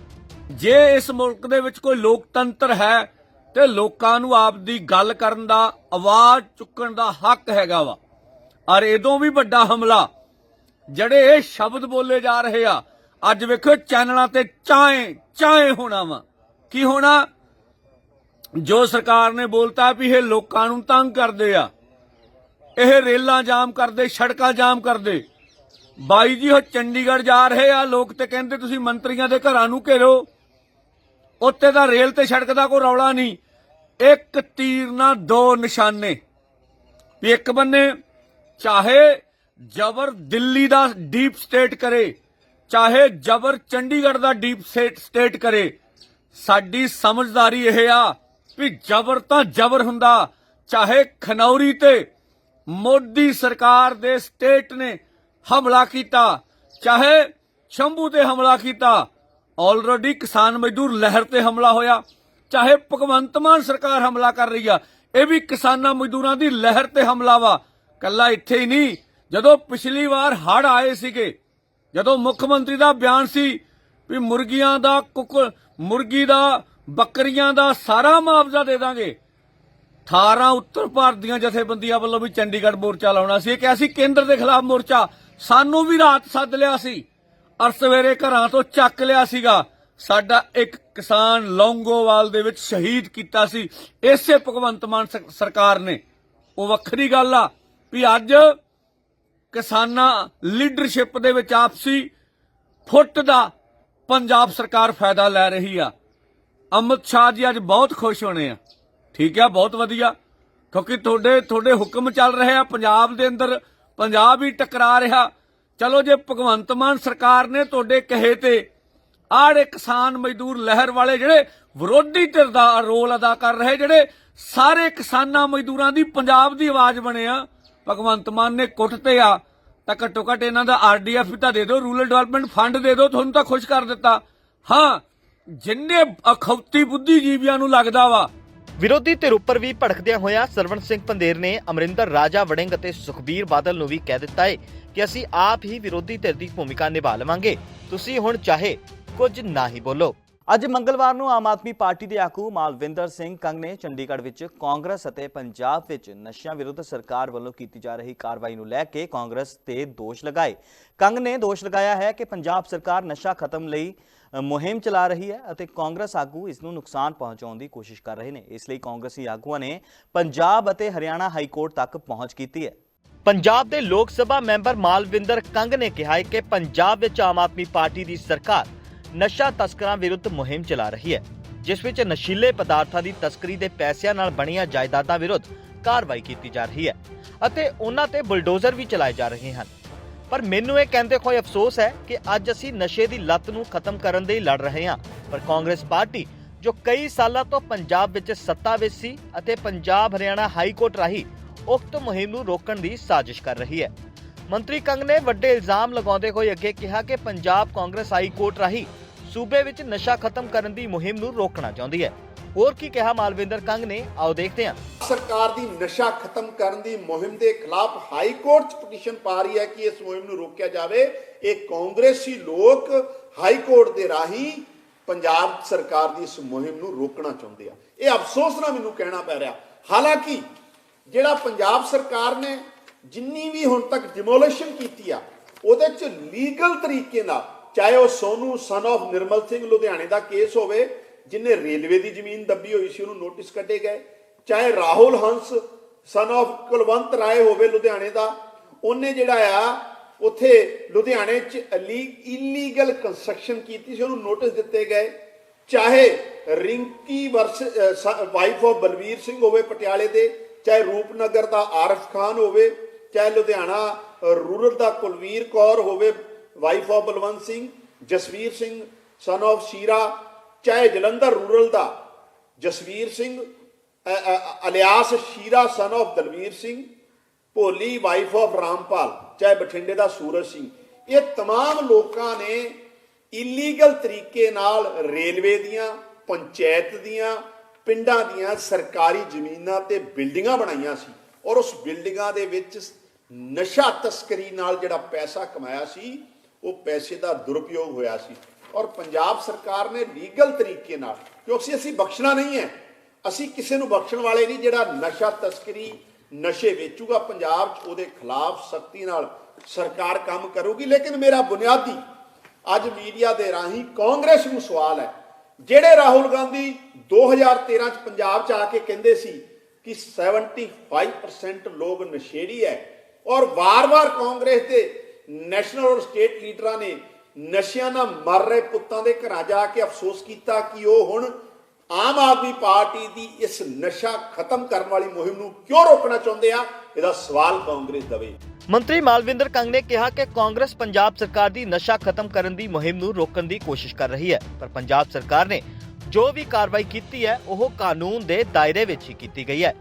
ਜੇ ਇਸ ਮੁਲਕ ਦੇ ਵਿੱਚ ਕੋਈ ਲੋਕਤੰਤਰ ਹੈ ਤੇ ਲੋਕਾਂ ਨੂੰ ਆਪ ਦੀ ਗੱਲ ਕਰਨ ਦਾ, ਆਵਾਜ਼ ਚੁੱਕਣ ਦਾ ਹੱਕ ਹੈਗਾ ਵਾ। ਔਰ ਇਦੋਂ ਵੀ ਵੱਡਾ ਹਮਲਾ, ਜਿਹੜੇ ਇਹ ਸ਼ਬਦ ਬੋਲੇ ਜਾ ਰਹੇ ਆ, ਅੱਜ ਵੇਖੋ ਚੈਨਲਾਂ ਤੇ ਚਾਏ ਚਾਏ ਹੋਣਾ ਵਾ। ਕੀ ਹੋਣਾ? ਜੋ ਸਰਕਾਰ ਨੇ ਬੋਲਤਾ ਵੀ ਇਹ ਲੋਕਾਂ ਨੂੰ ਤੰਗ ਕਰਦੇ ਆ, ਇਹ ਰੇਲਾਂ ਜਾਮ ਕਰਦੇ, ਸੜਕਾਂ ਜਾਮ ਕਰਦੇ ਬਾਈ ਜੀ, ਉਹ ਚੰਡੀਗੜ੍ਹ ਜਾ ਰਹੇ ਆ। ਲੋਕ ਤੇ ਕਹਿੰਦੇ ਤੁਸੀਂ ਮੰਤਰੀਆਂ ਦੇ ਘਰਾਂ ਨੂੰ ਘੇਰੋ। ਉੱਤੇ ਦਾ ਰੇਲ ਤੇ ਸੜਕ ਦਾ ਕੋਈ ਰੌਲਾ ਨਹੀਂ। ਇੱਕ ਤੀਰ ਨਾਲ ਦੋ ਨਿਸ਼ਾਨੇ। ਵੀ ਇੱਕ ਬੰਨੇ ਚਾਹੇ ਜਬਰ ਦਿੱਲੀ ਦਾ ਡੀਪ ਸਟੇਟ ਕਰੇ, ਚਾਹੇ ਜਬਰ ਚੰਡੀਗੜ੍ਹ ਦਾ ਡੀਪ ਸਟੇਟ ਕਰੇ। ਸਾਡੀ ਸਮਝਦਾਰੀ ਇਹ ਆ ਵੀ ਜਬਰ ਤਾਂ ਜਬਰ ਹੁੰਦਾ। ਚਾਹੇ ਖਨੌਰੀ ਤੇ ਮੋਦੀ ਸਰਕਾਰ ਦੇ ਸਟੇਟ ਨੇ ਹਮਲਾ ਕੀਤਾ। ਚਾਹੇ ਸ਼ੰਭੂ ਤੇ ਹਮਲਾ ਕੀਤਾ। ਆਲਰੇਡੀ ਕਿਸਾਨ ਮਜ਼ਦੂਰ ਲਹਿਰ ਤੇ ਹਮਲਾ ਹੋਇਆ। ਚਾਹੇ ਭਗਵੰਤ ਮਾਨ ਸਰਕਾਰ ਹਮਲਾ ਕਰ ਰਹੀ ਆ। ਇਹ ਵੀ ਕਿਸਾਨਾਂ ਮਜ਼ਦੂਰਾਂ ਦੀ ਲਹਿਰ ਤੇ ਹਮਲਾ ਵਾ। ਕੱਲਾ ਇੱਥੇ ਹੀ ਨਹੀਂ। ਜਦੋਂ ਪਿਛਲੀ ਵਾਰ ਹੜ ਆਏ ਸੀਗੇ, ਜਦੋਂ ਮੁੱਖ ਮੰਤਰੀ ਦਾ ਬਿਆਨ ਸੀ ਵੀ ਮੁਰਗੀਆਂ ਦਾ ਕੁੱਕ ਮੁਰਗੀ ਦਾ, ਬੱਕਰੀਆਂ ਦਾ ਸਾਰਾ ਮੁਆਵਜ਼ਾ ਦੇ ਦਾਂਗੇ। 18 ਉੱਤਰ ਭਾਰਤ ਦੀਆਂ ਜਥੇਬੰਦੀਆਂ ਵੱਲੋਂ ਵੀ ਚੰਡੀਗੜ੍ਹ ਮੋਰਚਾ ਲਾਉਣਾ ਸੀ। ਕਿ ਅਸੀਂ ਕੇਂਦਰ ਦੇ ਖਿਲਾਫ ਮੋਰਚਾ। ਸਾਨੂੰ ਵੀ ਰਾਤ ਸੱਦ ਲਿਆ ਸੀ। ਔਰ ਸਵੇਰੇ ਘਰਾਂ ਤੋਂ ਚੱਕ ਲਿਆ ਸੀਗਾ। ਸਾਡਾ ਇੱਕ ਕਿਸਾਨ ਲੌਂਗੋਵਾਲ ਦੇ ਵਿੱਚ ਸ਼ਹੀਦ ਕੀਤਾ ਸੀ। ਇਸੇ ਭਗਵੰਤ ਮਾਨ ਸਰਕਾਰ ਨੇ। ਉਹ ਵੱਖਰੀ ਗੱਲ ਆ ਵੀ ਅੱਜ ਕਿਸਾਨਾਂ ਲੀਡਰਸ਼ਿਪ ਦੇ ਵਿੱਚ ਆਪਸੀ ਫੁੱਟ ਦਾ ਪੰਜਾਬ ਸਰਕਾਰ ਫਾਇਦਾ ਲੈ ਰਹੀ ਆ। ਅਮਿਤ ਸ਼ਾਹ ਜੀ ਅੱਜ ਬਹੁਤ ਖੁਸ਼ ਹੋਣੇ ਆ। ਠੀਕ ਆ, ਬਹੁਤ ਵਧੀਆ। ਕਿਉਂਕਿ ਤੁਹਾਡੇ ਤੁਹਾਡੇ ਹੁਕਮ ਚੱਲ ਰਹੇ ਆ ਪੰਜਾਬ ਦੇ ਅੰਦਰ ਪੰਜਾਬ ਹੀ ਟਕਰਾ ਰਿਹਾ। ਚਲੋ ਜੇ ਭਗਵੰਤ ਮਾਨ ਸਰਕਾਰ ਨੇ ਤੁਹਾਡੇ ਕਹੇ ਤੇ ਆੜੇ ਕਿਸਾਨ ਮਜ਼ਦੂਰ ਲਹਿਰ ਵਾਲੇ ਜਿਹੜੇ ਵਿਰੋਧੀ ਧਿਰ ਦਾ ਰੋਲ ਅਦਾ ਕਰ ਰਹੇ, ਜਿਹੜੇ ਸਾਰੇ ਕਿਸਾਨਾਂ ਮਜ਼ਦੂਰਾਂ ਦੀ ਪੰਜਾਬ ਦੀ ਆਵਾਜ਼ ਬਣੇ ਆ, ਭਗਵੰਤ ਮਾਨ ਨੇ ਕੁੱਟ ਤੇ ਆ, ਤਾਂ ਘੱਟੋ ਘੱਟ ਇਹਨਾਂ ਦਾ ਆਰਡੀਐਫ ਵੀ ਤਾਂ ਦੇ ਦਿਓ, ਰੂਰਲ ਡਿਵੈਲਪਮੈਂਟ ਫੰਡ ਦੇ ਦਿਓ, ਤੁਹਾਨੂੰ ਤਾਂ ਖੁਸ਼ ਕਰ ਦਿੱਤਾ। ਹਾਂ, ਜਿੰਨੇ ਅਖੌਤੀ ਬੁੱਧੀਜੀਵੀਆਂ ਨੂੰ ਲੱਗਦਾ ਵਾ ਵਿਰੋਧੀ ਧਿਰ ਉੱਪਰ ਵੀ ਭੜਕਦਿਆਂ ਹੋਇਆ ਸਰਵਣ ਸਿੰਘ ਪੰਦੇਰ ਨੇ ਅਮਰਿੰਦਰ, ਰਾਜਾ ਵੜਿੰਗ ਅਤੇ ਸੁਖਬੀਰ ਬਾਦਲ ਨੂੰ ਵੀ ਕਹਿ ਦਿੱਤਾ ਹੈ ਕਿ ਅਸੀਂ ਆਪ ਹੀ ਵਿਰੋਧੀ ਧਿਰ ਦੀ ਭੂਮਿਕਾ ਨਿਭਾ ਲਵਾਂਗੇ। ਤੁਸੀਂ ਹੁਣ ਚਾਹੇ, ਕੁਝ ਨਾ ਹੀ ਬੋਲੋ। ਅੱਜ ਮੰਗਲਵਾਰ ਨੂੰ ਆਮ ਆਦਮੀ ਪਾਰਟੀ ਦੇ ਆਗੂ ਮਾਲਵਿੰਦਰ ਸਿੰਘ ਕੰਗ ਨੇ ਚੰਡੀਗੜ੍ਹ ਵਿੱਚ ਕਾਂਗਰਸ ਅਤੇ ਪੰਜਾਬ ਵਿੱਚ ਨਸ਼ਿਆਂ ਵਿਰੁੱਧ ਸਰਕਾਰ ਵੱਲੋਂ ਕੀਤੀ ਜਾ ਰਹੀ ਕਾਰਵਾਈ ਨੂੰ ਲੈ ਕੇ ਕਾਂਗਰਸ ਤੇ ਦੋਸ਼ ਲਗਾਏ। ਕੰਗ ਨੇ ਦੋਸ਼ ਲਗਾਇਆ ਹੈ ਕਿ ਪੰਜਾਬ ਸਰਕਾਰ ਨਸ਼ਾ ਖਤਮ ਲਈ ਮੁਹਿੰਮ ਚਲਾ ਰਹੀ ਹੈ ਅਤੇ ਕਾਂਗਰਸ ਆਗੂ ਇਸ ਨੂੰ ਨੁਕਸਾਨ ਪਹੁੰਚਾਉਣ ਦੀ ਕੋਸ਼ਿਸ਼ ਕਰ ਰਹੇ ਨੇ। ਇਸ ਲਈ ਕਾਂਗਰਸੀ ਆਗੂਆਂ ਨੇ ਪੰਜਾਬ ਅਤੇ ਹਰਿਆਣਾ ਹਾਈ ਕੋਰਟ ਤੱਕ ਪਹੁੰਚ ਕੀਤੀ ਹੈ। ਪੰਜਾਬ ਦੇ ਲੋਕ ਸਭਾ ਮੈਂਬਰ ਮਾਲਵਿੰਦਰ ਕੰਗ ਨੇ ਕਿਹਾ ਹੈ ਕਿ ਪੰਜਾਬ ਵਿੱਚ ਆਮ ਆਦਮੀ ਪਾਰਟੀ ਦੀ ਸਰਕਾਰ ਨਸ਼ਾ ਤਸਕਰਾਂ ਵਿਰੁੱਧ ਮੁਹਿੰਮ ਚਲਾ ਰਹੀ ਹੈ, ਜਿਸ ਵਿੱਚ ਨਸ਼ੀਲੇ ਪਦਾਰਥਾਂ ਦੀ ਤਸਕਰੀ ਦੇ ਪੈਸਿਆਂ ਨਾਲ ਬਣੀਆਂ ਜਾਇਦਾਦਾਂ ਵਿਰੁੱਧ ਕਾਰਵਾਈ ਕੀਤੀ ਜਾ ਰਹੀ ਹੈ ਅਤੇ ਉਹਨਾਂ ਤੇ ਬੁਲਡੋਜ਼ਰ ਵੀ ਚਲਾਏ ਜਾ ਰਹੇ ਹਨ। ਪਰ ਮੈਨੂੰ ਇਹ ਕਹਿੰਦੇ ਹੋਏ ਅਫਸੋਸ ਹੈ ਕਿ ਅੱਜ ਅਸੀਂ ਨਸ਼ੇ ਦੀ ਲੱਤ ਨੂੰ ਖਤਮ ਕਰਨ ਦੇ ਲਈ ਲੜ ਰਹੇ ਹਾਂ। ਪਰ ਕਾਂਗਰਸ ਪਾਰਟੀ, ਜੋ ਕਈ ਸਾਲਾਂ ਤੋਂ ਪੰਜਾਬ ਵਿੱਚ ਸੱਤਾ ਵਿੱਚ ਸੀ ਅਤੇ ਪੰਜਾਬ ਹਰਿਆਣਾ ਹਾਈ ਕੋਰਟ ਰਾਹੀਂ ਉਕਤ ਮੁਹਿੰਮ ਨੂੰ ਰੋਕਣ ਦੀ ਸਾਜ਼ਿਸ਼ ਕਰ ਰਹੀ ਹੈ। ਮੰਤਰੀ ਕੰਗ ਨੇ ਵੱਡੇ ਇਲਜ਼ਾਮ ਲਗਾਉਂਦੇ ਹੋਏ ਅੱਗੇ ਕਿਹਾ ਕਿ ਪੰਜਾਬ ਕਾਂਗਰਸ ਹਾਈ ਕੋਰਟ ਰਾਹੀਂ ਸੂਬੇ ਵਿੱਚ ਨਸ਼ਾ ਖਤਮ ਕਰਨ ਦੀ ਮੁਹਿੰਮ ਨੂੰ ਰੋਕਣਾ ਚਾਹੁੰਦੀ ਹੈ। ਹੋਰ ਕੀ ਕਿਹਾ ਮਾਲਵਿੰਦਰ ਕੰਗ ਨੇ? ਆਓ ਦੇਖਦੇ ਹਾਂ। ਸਰਕਾਰ ਦੀ ਨਸ਼ਾ ਖਤਮ ਕਰਨ ਦੀ ਮੁਹਿੰਮ ਦੇ ਖਿਲਾਫ ਹਾਈ ਕੋਰਟ 'ਚ ਪਟੀਸ਼ਨ ਪਾ ਰਹੀ ਹੈ ਕਿ ਇਸ ਮੁਹਿੰਮ ਨੂੰ ਰੋਕਿਆ ਜਾਵੇ। ਇਹ ਕਾਂਗਰਸੀ ਲੋਕ ਹਾਈ ਕੋਰਟ ਦੇ ਰਾਹੀਂ ਪੰਜਾਬ ਸਰਕਾਰ ਦੀ ਇਸ ਮੁਹਿੰਮ ਨੂੰ ਰੋਕਣਾ ਚਾਹੁੰਦੇ ਆ। ਇਹ ਅਫਸੋਸ ਨਾਲ ਮੈਨੂੰ ਕਹਿਣਾ ਪੈ ਰਿਹਾ। ਹਾਲਾਂਕਿ ਜਿਹੜਾ ਪੰਜਾਬ ਸਰਕਾਰ ਨੇ ਜਿੰਨੀ ਵੀ ਹੁਣ ਤੱਕ ਡਿਮੋਲਿਸ਼ਨ ਕੀਤੀ ਆ, ਉਹਦੇ 'ਚ ਲੀਗਲ ਤਰੀਕੇ ਨਾਲ, ਚਾਹੇ ਉਹ ਸੋਨੂ ਸਨ ਆਫ ਨਿਰਮਲ ਸਿੰਘ ਲੁਧਿਆਣੇ ਦਾ ਕੇਸ ਹੋਵੇ ਜਿਨੇ ਰੇਲਵੇ ਦੀ ਜ਼ਮੀਨ ਦੱਬੀ ਹੋਈ ਸੀ ਉਹਨੂੰ ਨੋਟਿਸ ਕੱਢੇ ਗਏ। ਚਾਹੇ ਰਾਹੁਲ ਹੰਸ ਸਨ of ਕੁਲਵੰਤ ਰਾਏ ਹੋਵੇ ਲੁਧਿਆਣੇ ਦਾ, ਉਹਨੇ ਜਿਹੜਾ ਆ, ਉਥੇ ਲੁਧਿਆਣੇ 'ਚ ਇਲੀਗਲ ਕੰਸਟਰਕਸ਼ਨ ਕੀਤੀ ਸੀ, ਉਹਨੂੰ ਨੋਟਿਸ ਦਿੱਤੇ ਗਏ। ਚਾਹੇ ਰਿੰਕੀ ਵਰਸ ਵਾਈਫ ਆਫ ਬਲਵੀਰ ਸਿੰਘ ਹੋਵੇ ਪਟਿਆਲੇ ਦੇ, ਚਾਹੇ ਰੂਪਨਗਰ ਦਾ ਆਰਫ ਖਾਨ ਹੋਵੇ, ਚਾਹੇ ਲੁਧਿਆਣਾ ਰੂਰਲ ਦਾ ਕੁਲਵੀਰ ਕੌਰ ਹੋਵੇ wife of Balwant Singh, Jasvir Singh son of Shira ਚਾਹੇ ਜਲੰਧਰ ਰੂਰਲ ਦਾ ਜਸਵੀਰ ਸਿੰਘ ਅ- ਅ- alias Shira son of Dalvir Singh Bholi wife of Rampal ਚਾਹੇ ਬਠਿੰਡੇ ਦਾ ਸੂਰਜ ਸਿੰਘ ਇਹ तमाम ਲੋਕਾਂ ਨੇ ਇਲੀਗਲ ਤਰੀਕੇ ਨਾਲ ਰੇਲਵੇ ਦੀਆਂ ਪੰਚਾਇਤ ਦੀਆਂ ਪਿੰਡਾਂ ਦੀਆਂ ਸਰਕਾਰੀ ਜ਼ਮੀਨਾਂ ਤੇ ਬਿਲਡਿੰਗਾਂ ਬਣਾਈਆਂ ਸੀ ਔਰ ਉਸ ਬਿਲਡਿੰਗਾਂ ਦੇ ਵਿੱਚ ਨਸ਼ਾ ਤਸਕਰੀ ਨਾਲ ਜਿਹੜਾ ਪੈਸਾ ਕਮਾਇਆ ਸੀ ਉਹ ਪੈਸੇ ਦਾ ਦੁਰਉਪਯੋਗ ਹੋਇਆ ਸੀ ਔਰ ਪੰਜਾਬ ਸਰਕਾਰ ਨੇ ਲੀਗਲ ਤਰੀਕੇ ਨਾਲ, ਕਿਉਂਕਿ ਅਸੀਂ ਬਖਸ਼ਣਾ ਨਹੀਂ ਹੈ। ਅਸੀਂ ਕਿਸੇ ਨੂੰ ਬਖਸ਼ਣ ਵਾਲੇ ਨਹੀਂ, ਜਿਹੜਾ ਨਸ਼ਾ ਤਸਕਰੀ ਨਸ਼ੇ ਵੇਚੂਗਾ ਪੰਜਾਬ 'ਚ, ਉਹਦੇ ਖਿਲਾਫ ਸਖਤੀ ਨਾਲ ਸਰਕਾਰ ਕੰਮ ਕਰੂਗੀ। ਲੇਕਿਨ ਮੇਰਾ ਬੁਨਿਆਦੀ ਅੱਜ ਮੀਡੀਆ ਦੇ ਰਾਹੀਂ ਕਾਂਗਰਸ ਨੂੰ ਸਵਾਲ ਹੈ, ਜਿਹੜੇ ਰਾਹੁਲ ਗਾਂਧੀ 2013 ਚ ਪੰਜਾਬ ਚ ਆ ਕੇ ਕਹਿੰਦੇ ਸੀ ਕਿ 75% ਲੋਕ ਨਸ਼ੇੜੀ ਹੈ, ਔਰ ਵਾਰ-ਵਾਰ ਕਾਂਗਰਸ ਦੇ ਨੈਸ਼ਨਲ ਔਰ ਸਟੇਟ ਲੀਡਰਾਂ ਨੇ ਨਸ਼ਿਆਂ ਨਾਲ ਮਰ ਰਹੇ ਪੁੱਤਾਂ ਦੇ ਘਰਾਂ ਜਾ ਕੇ ਅਫਸੋਸ ਕੀਤਾ ਕਿ ਉਹ ਹੁਣ ਆਮ ਆਦਮੀ ਪਾਰਟੀ ਦੀ ਇਸ ਨਸ਼ਾ ਖਤਮ ਕਰਨ ਵਾਲੀ ਮੁਹਿੰਮ ਨੂੰ ਕਿਉਂ ਰੋਕਣਾ ਚਾਹੁੰਦੇ ਆ? ਇਹਦਾ ਸਵਾਲ ਕਾਂਗਰਸ ਦਵੇ ਮੰਤਰੀ ਮਾਲਵਿੰਦਰ ਕੰਗ ਨੇ ਕਿਹਾ ਕਿ ਕਾਂਗਰਸ ਪੰਜਾਬ ਸਰਕਾਰ ਦੀ ਨਸ਼ਾ ਖਤਮ ਕਰਨ ਦੀ ਮੁਹਿੰਮ ਨੂੰ ਰੋਕਣ ਦੀ ਕੋਸ਼ਿਸ਼ ਕਰ ਰਹੀ ਹੈ, ਪਰ ਪੰਜਾਬ ਸਰਕਾਰ ਨੇ ਜੋ ਵੀ ਕਾਰਵਾਈ ਕੀਤੀ ਹੈ, ਉਹ ਕਾਨੂੰਨ ਦੇ ਦਾਇਰੇ ਵਿੱਚ ਹੀ ਕੀਤੀ ਗਈ ਹੈ।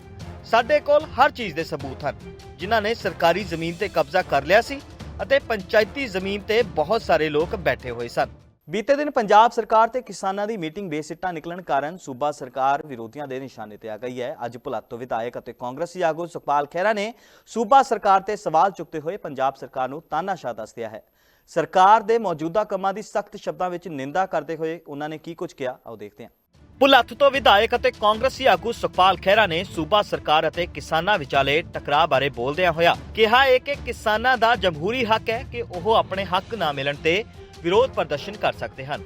ਸਾਡੇ ਕੋਲ ਹਰ ਚੀਜ਼ ਦੇ ਸਬੂਤ ਹਨ, ਜਿਨ੍ਹਾਂ ਨੇ ਸਰਕਾਰੀ ਜ਼ਮੀਨ ਤੇ ਕਬਜ਼ਾ ਕਰ ਲਿਆ ਸੀ ਅਤੇ ਪੰਚਾਇਤੀ ਜ਼ਮੀਨ ਤੇ ਬਹੁਤ ਸਾਰੇ ਲੋਕ ਬੈਠੇ ਹੋਏ ਸਨ। ਬੀਤੇ ਦਿਨ ਪੰਜਾਬ ਸਰਕਾਰ ਤੇ ਕਿਸਾਨਾਂ ਦੀ ਮੀਟਿੰਗ ਬੇਸਿੱਟਾ ਨਿਕਲਣ ਕਾਰਨ ਸੂਬਾ ਸਰਕਾਰ ਵਿਰੋਧੀਆਂ ਦੇ ਨਿਸ਼ਾਨੇ ਤੇ ਆ ਗਈ ਹੈ। ਅੱਜ ਭੁਲੱਥ ਵਿਧਾਇਕ ਅਤੇ ਕਾਂਗਰਸੀ ਆਗੂ ਸੁਖਪਾਲ ਖਹਿਰਾ ਨੇ ਸੂਬਾ ਸਰਕਾਰ ਤੇ ਸਵਾਲ ਚੁੱਕਦੇ ਹੋਏ ਪੰਜਾਬ ਸਰਕਾਰ ਨੂੰ ਤਾਨਾਸ਼ਾਹ ਦੱਸਿਆ ਹੈ। ਸਰਕਾਰ ਦੇ ਮੌਜੂਦਾ ਕੰਮਾਂ ਦੀ ਸਖਤ ਸ਼ਬਦਾਂ ਵਿੱਚ ਨਿੰਦਾ ਕਰਦੇ ਹੋਏ ਉਹਨਾਂ ਨੇ ਕੀ ਕੁਝ ਕਿਹਾ, ਆਓ ਦੇਖਦੇ ਹਾਂ। ਭੁਲੱਥ ਤੋਂ ਵਿਧਾਇਕ ਅਤੇ ਕਾਂਗਰਸੀ ਆਗੂ ਸੁਖਪਾਲ ਖਹਿਰਾ ਨੇ ਸੂਬਾ ਸਰਕਾਰ ਅਤੇ ਕਿਸਾਨਾਂ ਵਿਚਾਲੇ ਟਕਰਾਅ ਬਾਰੇ ਬੋਲਦਿਆਂ ਹੋਇਆ ਕਿਹਾ ਹੈ ਕਿ ਕਿਸਾਨਾਂ ਦਾ ਜਮਹੂਰੀ ਹੱਕ ਹੈ ਕਿ ਉਹ ਆਪਣੇ ਹੱਕ ਨਾ ਮਿਲਣ ਤੇ ਵਿਰੋਧ ਪ੍ਰਦਰਸ਼ਨ ਕਰ ਸਕਦੇ ਹਨ।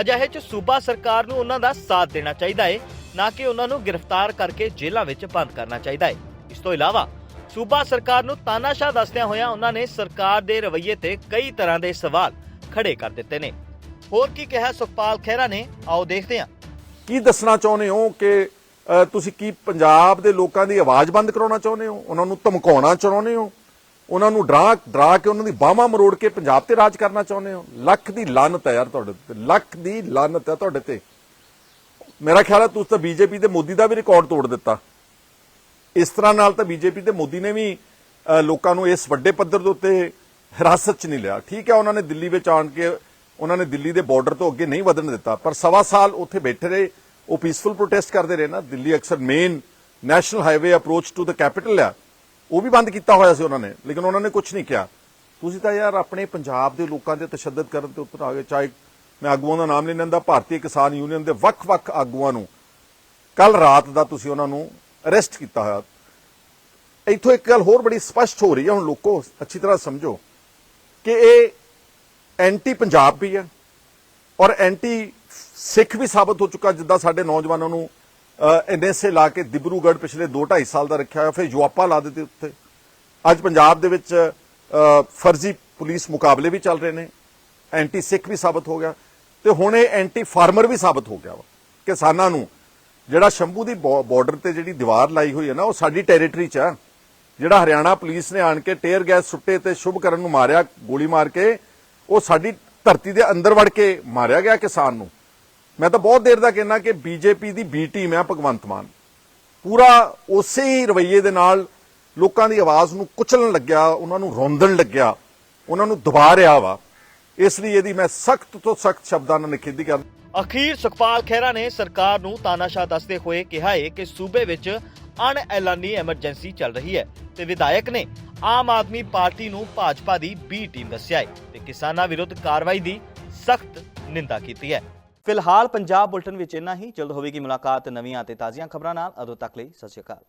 ਅਜਿਹੇ 'ਚ ਸੂਬਾ ਸਰਕਾਰ ਨੂੰ ਉਹਨਾਂ ਦਾ ਸਾਥ ਦੇਣਾ ਚਾਹੀਦਾ ਹੈ ਨਾ ਕਿ ਉਹਨਾਂ ਨੂੰ ਗ੍ਰਿਫਤਾਰ ਕਰਕੇ ਜੇਲ੍ਹਾਂ ਵਿੱਚ ਬੰਦ ਕਰਨਾ ਚਾਹੀਦਾ ਹੈ ਇਸ ਤੋਂ ਇਲਾਵਾ ਸੂਬਾ ਸਰਕਾਰ ਨੂੰ ਤਾਨਾਸ਼ਾਹ ਦੱਸਦਿਆਂ ਹੋਇਆਂ ਉਹਨਾਂ ਨੇ ਸਰਕਾਰ ਦੇ ਰਵੱਈਏ ਤੇ ਕਈ ਤਰ੍ਹਾਂ ਦੇ ਸਵਾਲ ਖੜੇ ਕਰ ਦਿੱਤੇ ਨੇ। ਹੋਰ ਕੀ ਕਿਹਾ ਸੁਖਪਾਲ ਖਹਿਰਾ ਨੇ? ਆਓ ਦੇਖਦੇ ਹਾਂ। ਕੀ ਦੱਸਣਾ ਚਾਹੁੰਦੇ ਹੋ ਕਿ ਤੁਸੀਂ ਕੀ ਪੰਜਾਬ ਦੇ ਲੋਕਾਂ ਦੀ ਆਵਾਜ਼ ਬੰਦ ਕਰਾਉਣਾ ਚਾਹੁੰਦੇ ਹੋ? ਉਹਨਾਂ ਨੂੰ ਧਮਕਾਉਣਾ ਚਾਹੁੰਦੇ ਹੋ? ਉਹਨਾਂ ਨੂੰ ਡਰਾ ਡਰਾ ਕੇ ਉਹਨਾਂ ਦੀ ਬਾਹਾਂ ਮਰੋੜ ਕੇ ਪੰਜਾਬ ਤੇ ਰਾਜ ਕਰਨਾ ਚਾਹੁੰਦੇ ਹੋ? ਲੱਖ ਦੀ ਲਾਨਤ ਹੈ ਯਾਰ ਤੁਹਾਡੇ ਤੇ, ਲੱਖ ਦੀ ਲਾਨਤ ਹੈ ਤੁਹਾਡੇ ਤੇ। ਮੇਰਾ ਖਿਆਲ ਹੈ ਤੁਸੀਂ ਤਾਂ ਬੀਜੇਪੀ ਤੇ ਮੋਦੀ ਦਾ ਵੀ ਰਿਕਾਰਡ ਤੋੜ ਦਿੱਤਾ। ਇਸ ਤਰ੍ਹਾਂ ਨਾਲ ਤਾਂ ਬੀਜੇਪੀ ਤੇ ਮੋਦੀ ਨੇ ਵੀ ਲੋਕਾਂ ਨੂੰ ਇਸ ਵੱਡੇ ਪੱਧਰ ਦੇ ਉੱਤੇ ਹਿਰਾਸਤ 'ਚ ਨਹੀਂ ਲਿਆ। ਠੀਕ ਹੈ, ਉਹਨਾਂ ਨੇ ਦਿੱਲੀ ਵਿੱਚ ਆਣ ਕੇ ਉਹਨਾਂ ਨੇ ਦਿੱਲੀ ਦੇ ਬਾਰਡਰ ਤੋਂ ਅੱਗੇ ਨਹੀਂ ਵਧਣ ਦਿੱਤਾ। ਪਰ ਸਵਾ ਸਾਲ ਉੱਥੇ ਬੈਠੇ ਰਹੇ, ਉਹ ਪੀਸਫੁਲ ਪ੍ਰੋਟੈਸਟ ਕਰਦੇ ਰਹੇ ਨਾ। ਦਿੱਲੀ ਅਕਸਰ main national highway approach to the capital ਆ। ਉਹ ਵੀ ਬੰਦ ਕੀਤਾ ਹੋਇਆ ਸੀ ਉਹਨਾਂ ਨੇ, ਲੇਕਿਨ ਉਹਨਾਂ ਨੇ ਕੁਝ ਨਹੀਂ ਕਿਹਾ। ਤੁਸੀਂ ਤਾਂ ਯਾਰ ਆਪਣੇ ਪੰਜਾਬ ਦੇ ਲੋਕਾਂ ਦੇ ਤਸ਼ੱਦਦ ਕਰਨ ਤੇ ਉੱਤਰ ਆ ਗਏ, ਚਾਹੇ ਮੈਂ ਆਗੂਆਂ ਦਾ ਨਾਮ ਨਹੀਂ ਲੈਂਦਾ, ਭਾਰਤੀ ਕਿਸਾਨ ਯੂਨੀਅਨ ਦੇ ਵੱਖ-ਵੱਖ ਆਗੂਆਂ ਨੂੰ। ਕੱਲ ਰਾਤ ਦਾ ਤੁਸੀਂ ਉਹਨਾਂ ਨੂੰ ਅਰੈਸਟ ਕੀਤਾ ਹੋਇਆ। ਇੱਥੋਂ ਇੱਕ ਗੱਲ ਹੋਰ ਬੜੀ ਸਪਸ਼ਟ ਹੋ ਰਹੀ ਹੈ ਹੁਣ ਲੋਕੋ, ਅੱਛੀ ਤਰ੍ਹਾਂ ਸਮਝੋ, ਕਿ ਇਹ ਐਂਟੀ ਪੰਜਾਬ ਵੀ ਹੈ ਔਰ ਐਂਟੀ ਸਿੱਖ ਵੀ ਸਾਬਤ ਹੋ ਚੁੱਕਾ ਜਿੱਦਾਂ ਸਾਡੇ ਨੌਜਵਾਨਾਂ ਨੂੰ ਐਨਐਸਏ ਲਾ ਕੇ ਦਿਬਰੂਗੜ੍ਹ ਪਿਛਲੇ 2.5 ਸਾਲ ਦਾ ਰੱਖਿਆ ਹੋਇਆ, ਫਿਰ ਯੁਆਪਾ ਲਾ ਦਿੱਤੇ ਉੱਤੇ ਅੱਜ ਪੰਜਾਬ ਦੇ ਵਿੱਚ ਫਰਜ਼ੀ ਪੁਲਿਸ ਮੁਕਾਬਲੇ ਵੀ ਚੱਲ ਰਹੇ ਨੇ, ਐਂਟੀ ਸਿੱਖ ਵੀ ਸਾਬਤ ਹੋ ਗਿਆ ਤੇ ਹੁਣ ਇਹ ਐਂਟੀ ਫਾਰਮਰ ਵੀ ਸਾਬਤ ਹੋ ਗਿਆ ਵਾ। ਕਿਸਾਨਾਂ ਨੂੰ ਜਿਹੜਾ ਸ਼ੰਭੂ ਦੀ ਬਾਰਡਰ ਤੇ ਜਿਹੜੀ ਦੀਵਾਰ ਲਾਈ ਹੋਈ ਹੈ ਨਾ, ਉਹ ਸਾਡੀ ਟੈਰੀਟਰੀ 'ਚ ਆ। ਜਿਹੜਾ ਹਰਿਆਣਾ ਪੁਲਿਸ ਨੇ ਆਣ ਕੇ ਟੇਅਰ ਗੈਸ ਸੁੱਟੇ ਤੇ ਸ਼ੁਭਕਰਨ ਨੂੰ ਮਾਰਿਆ, ਗੋਲੀ ਮਾਰ ਕੇ ਉਹ ਸਾਡੀ ਧਰਤੀ ਦੇ ਅੰਦਰ ਵੜ ਕੇ ਮਾਰਿਆ ਗਿਆ ਕਿਸਾਨ ਨੂੰ। ਮੈਂ ਤਾਂ ਬਹੁਤ ਦੇਰ ਦਾ ਕਹਿਣਾ ਕਿ ਬੀਜੇਪੀ ਦੀ ਬੀ ਟੀਮ ਹੈ ਭਗਵੰਤ ਮਾਨ। ਪੂਰਾ ਉਸੇ ਹੀ ਰਵੱਈਏ ਦੇ ਨਾਲ ਲੋਕਾਂ ਦੀ ਆਵਾਜ਼ ਨੂੰ ਕੁਚਲਣ ਲੱਗਿਆ, ਉਹਨਾਂ ਨੂੰ ਰੋਂਦਣ ਲੱਗਿਆ, ਉਹਨਾਂ ਨੂੰ ਦਬਾ ਰਿਹਾ ਵਾ। ਇਸ ਲਈ ਇਹਦੀ ਮੈਂ ਸਖਤ ਤੋਂ ਸਖਤ ਸ਼ਬਦਾਂ ਨਾਲ ਨਿਖੇਧੀ ਕਰਦਾ ਅਖੀਰ ਸੁਖਪਾਲ ਖਹਿਰਾ ਨੇ ਸਰਕਾਰ ਨੂੰ ਤਾਨਾਸ਼ਾਹ ਦੱਸਦੇ ਹੋਏ ਕਿਹਾ ਹੈ ਕਿ ਸੂਬੇ ਵਿੱਚ ਅਣ ਐਲਾਨੀ ਐਮਰਜੈਂਸੀ ਚੱਲ ਰਹੀ ਹੈ ਤੇ ਵਿਧਾਇਕ ਨੇ ਆਮ ਆਦਮੀ ਪਾਰਟੀ ਨੂੰ ਭਾਜਪਾ ਦੀ ਬੀ ਟੀਮ ਦੱਸਿਆ ਹੈ ਤੇ ਕਿਸਾਨਾਂ ਵਿਰੁੱਧ ਕਾਰਵਾਈ ਦੀ ਸਖਤ ਨਿੰਦਾ ਕੀਤੀ ਹੈ। ਫਿਲਹਾਲ ਪੰਜਾਬ ਬੁਲਟਨ ਵਿੱਚ ਇੰਨਾ ਹੀ। ਜਲਦ ਹੋਵੇਗੀ ਮੁਲਾਕਾਤ ਨਵੀਆਂ ਅਤੇ ਤਾਜ਼ੀਆਂ ਖਬਰਾਂ ਨਾਲ। ਉਦੋਂ ਤੱਕ ਲਈ ਸਤਿ ਸ਼੍ਰੀ ਅਕਾਲ।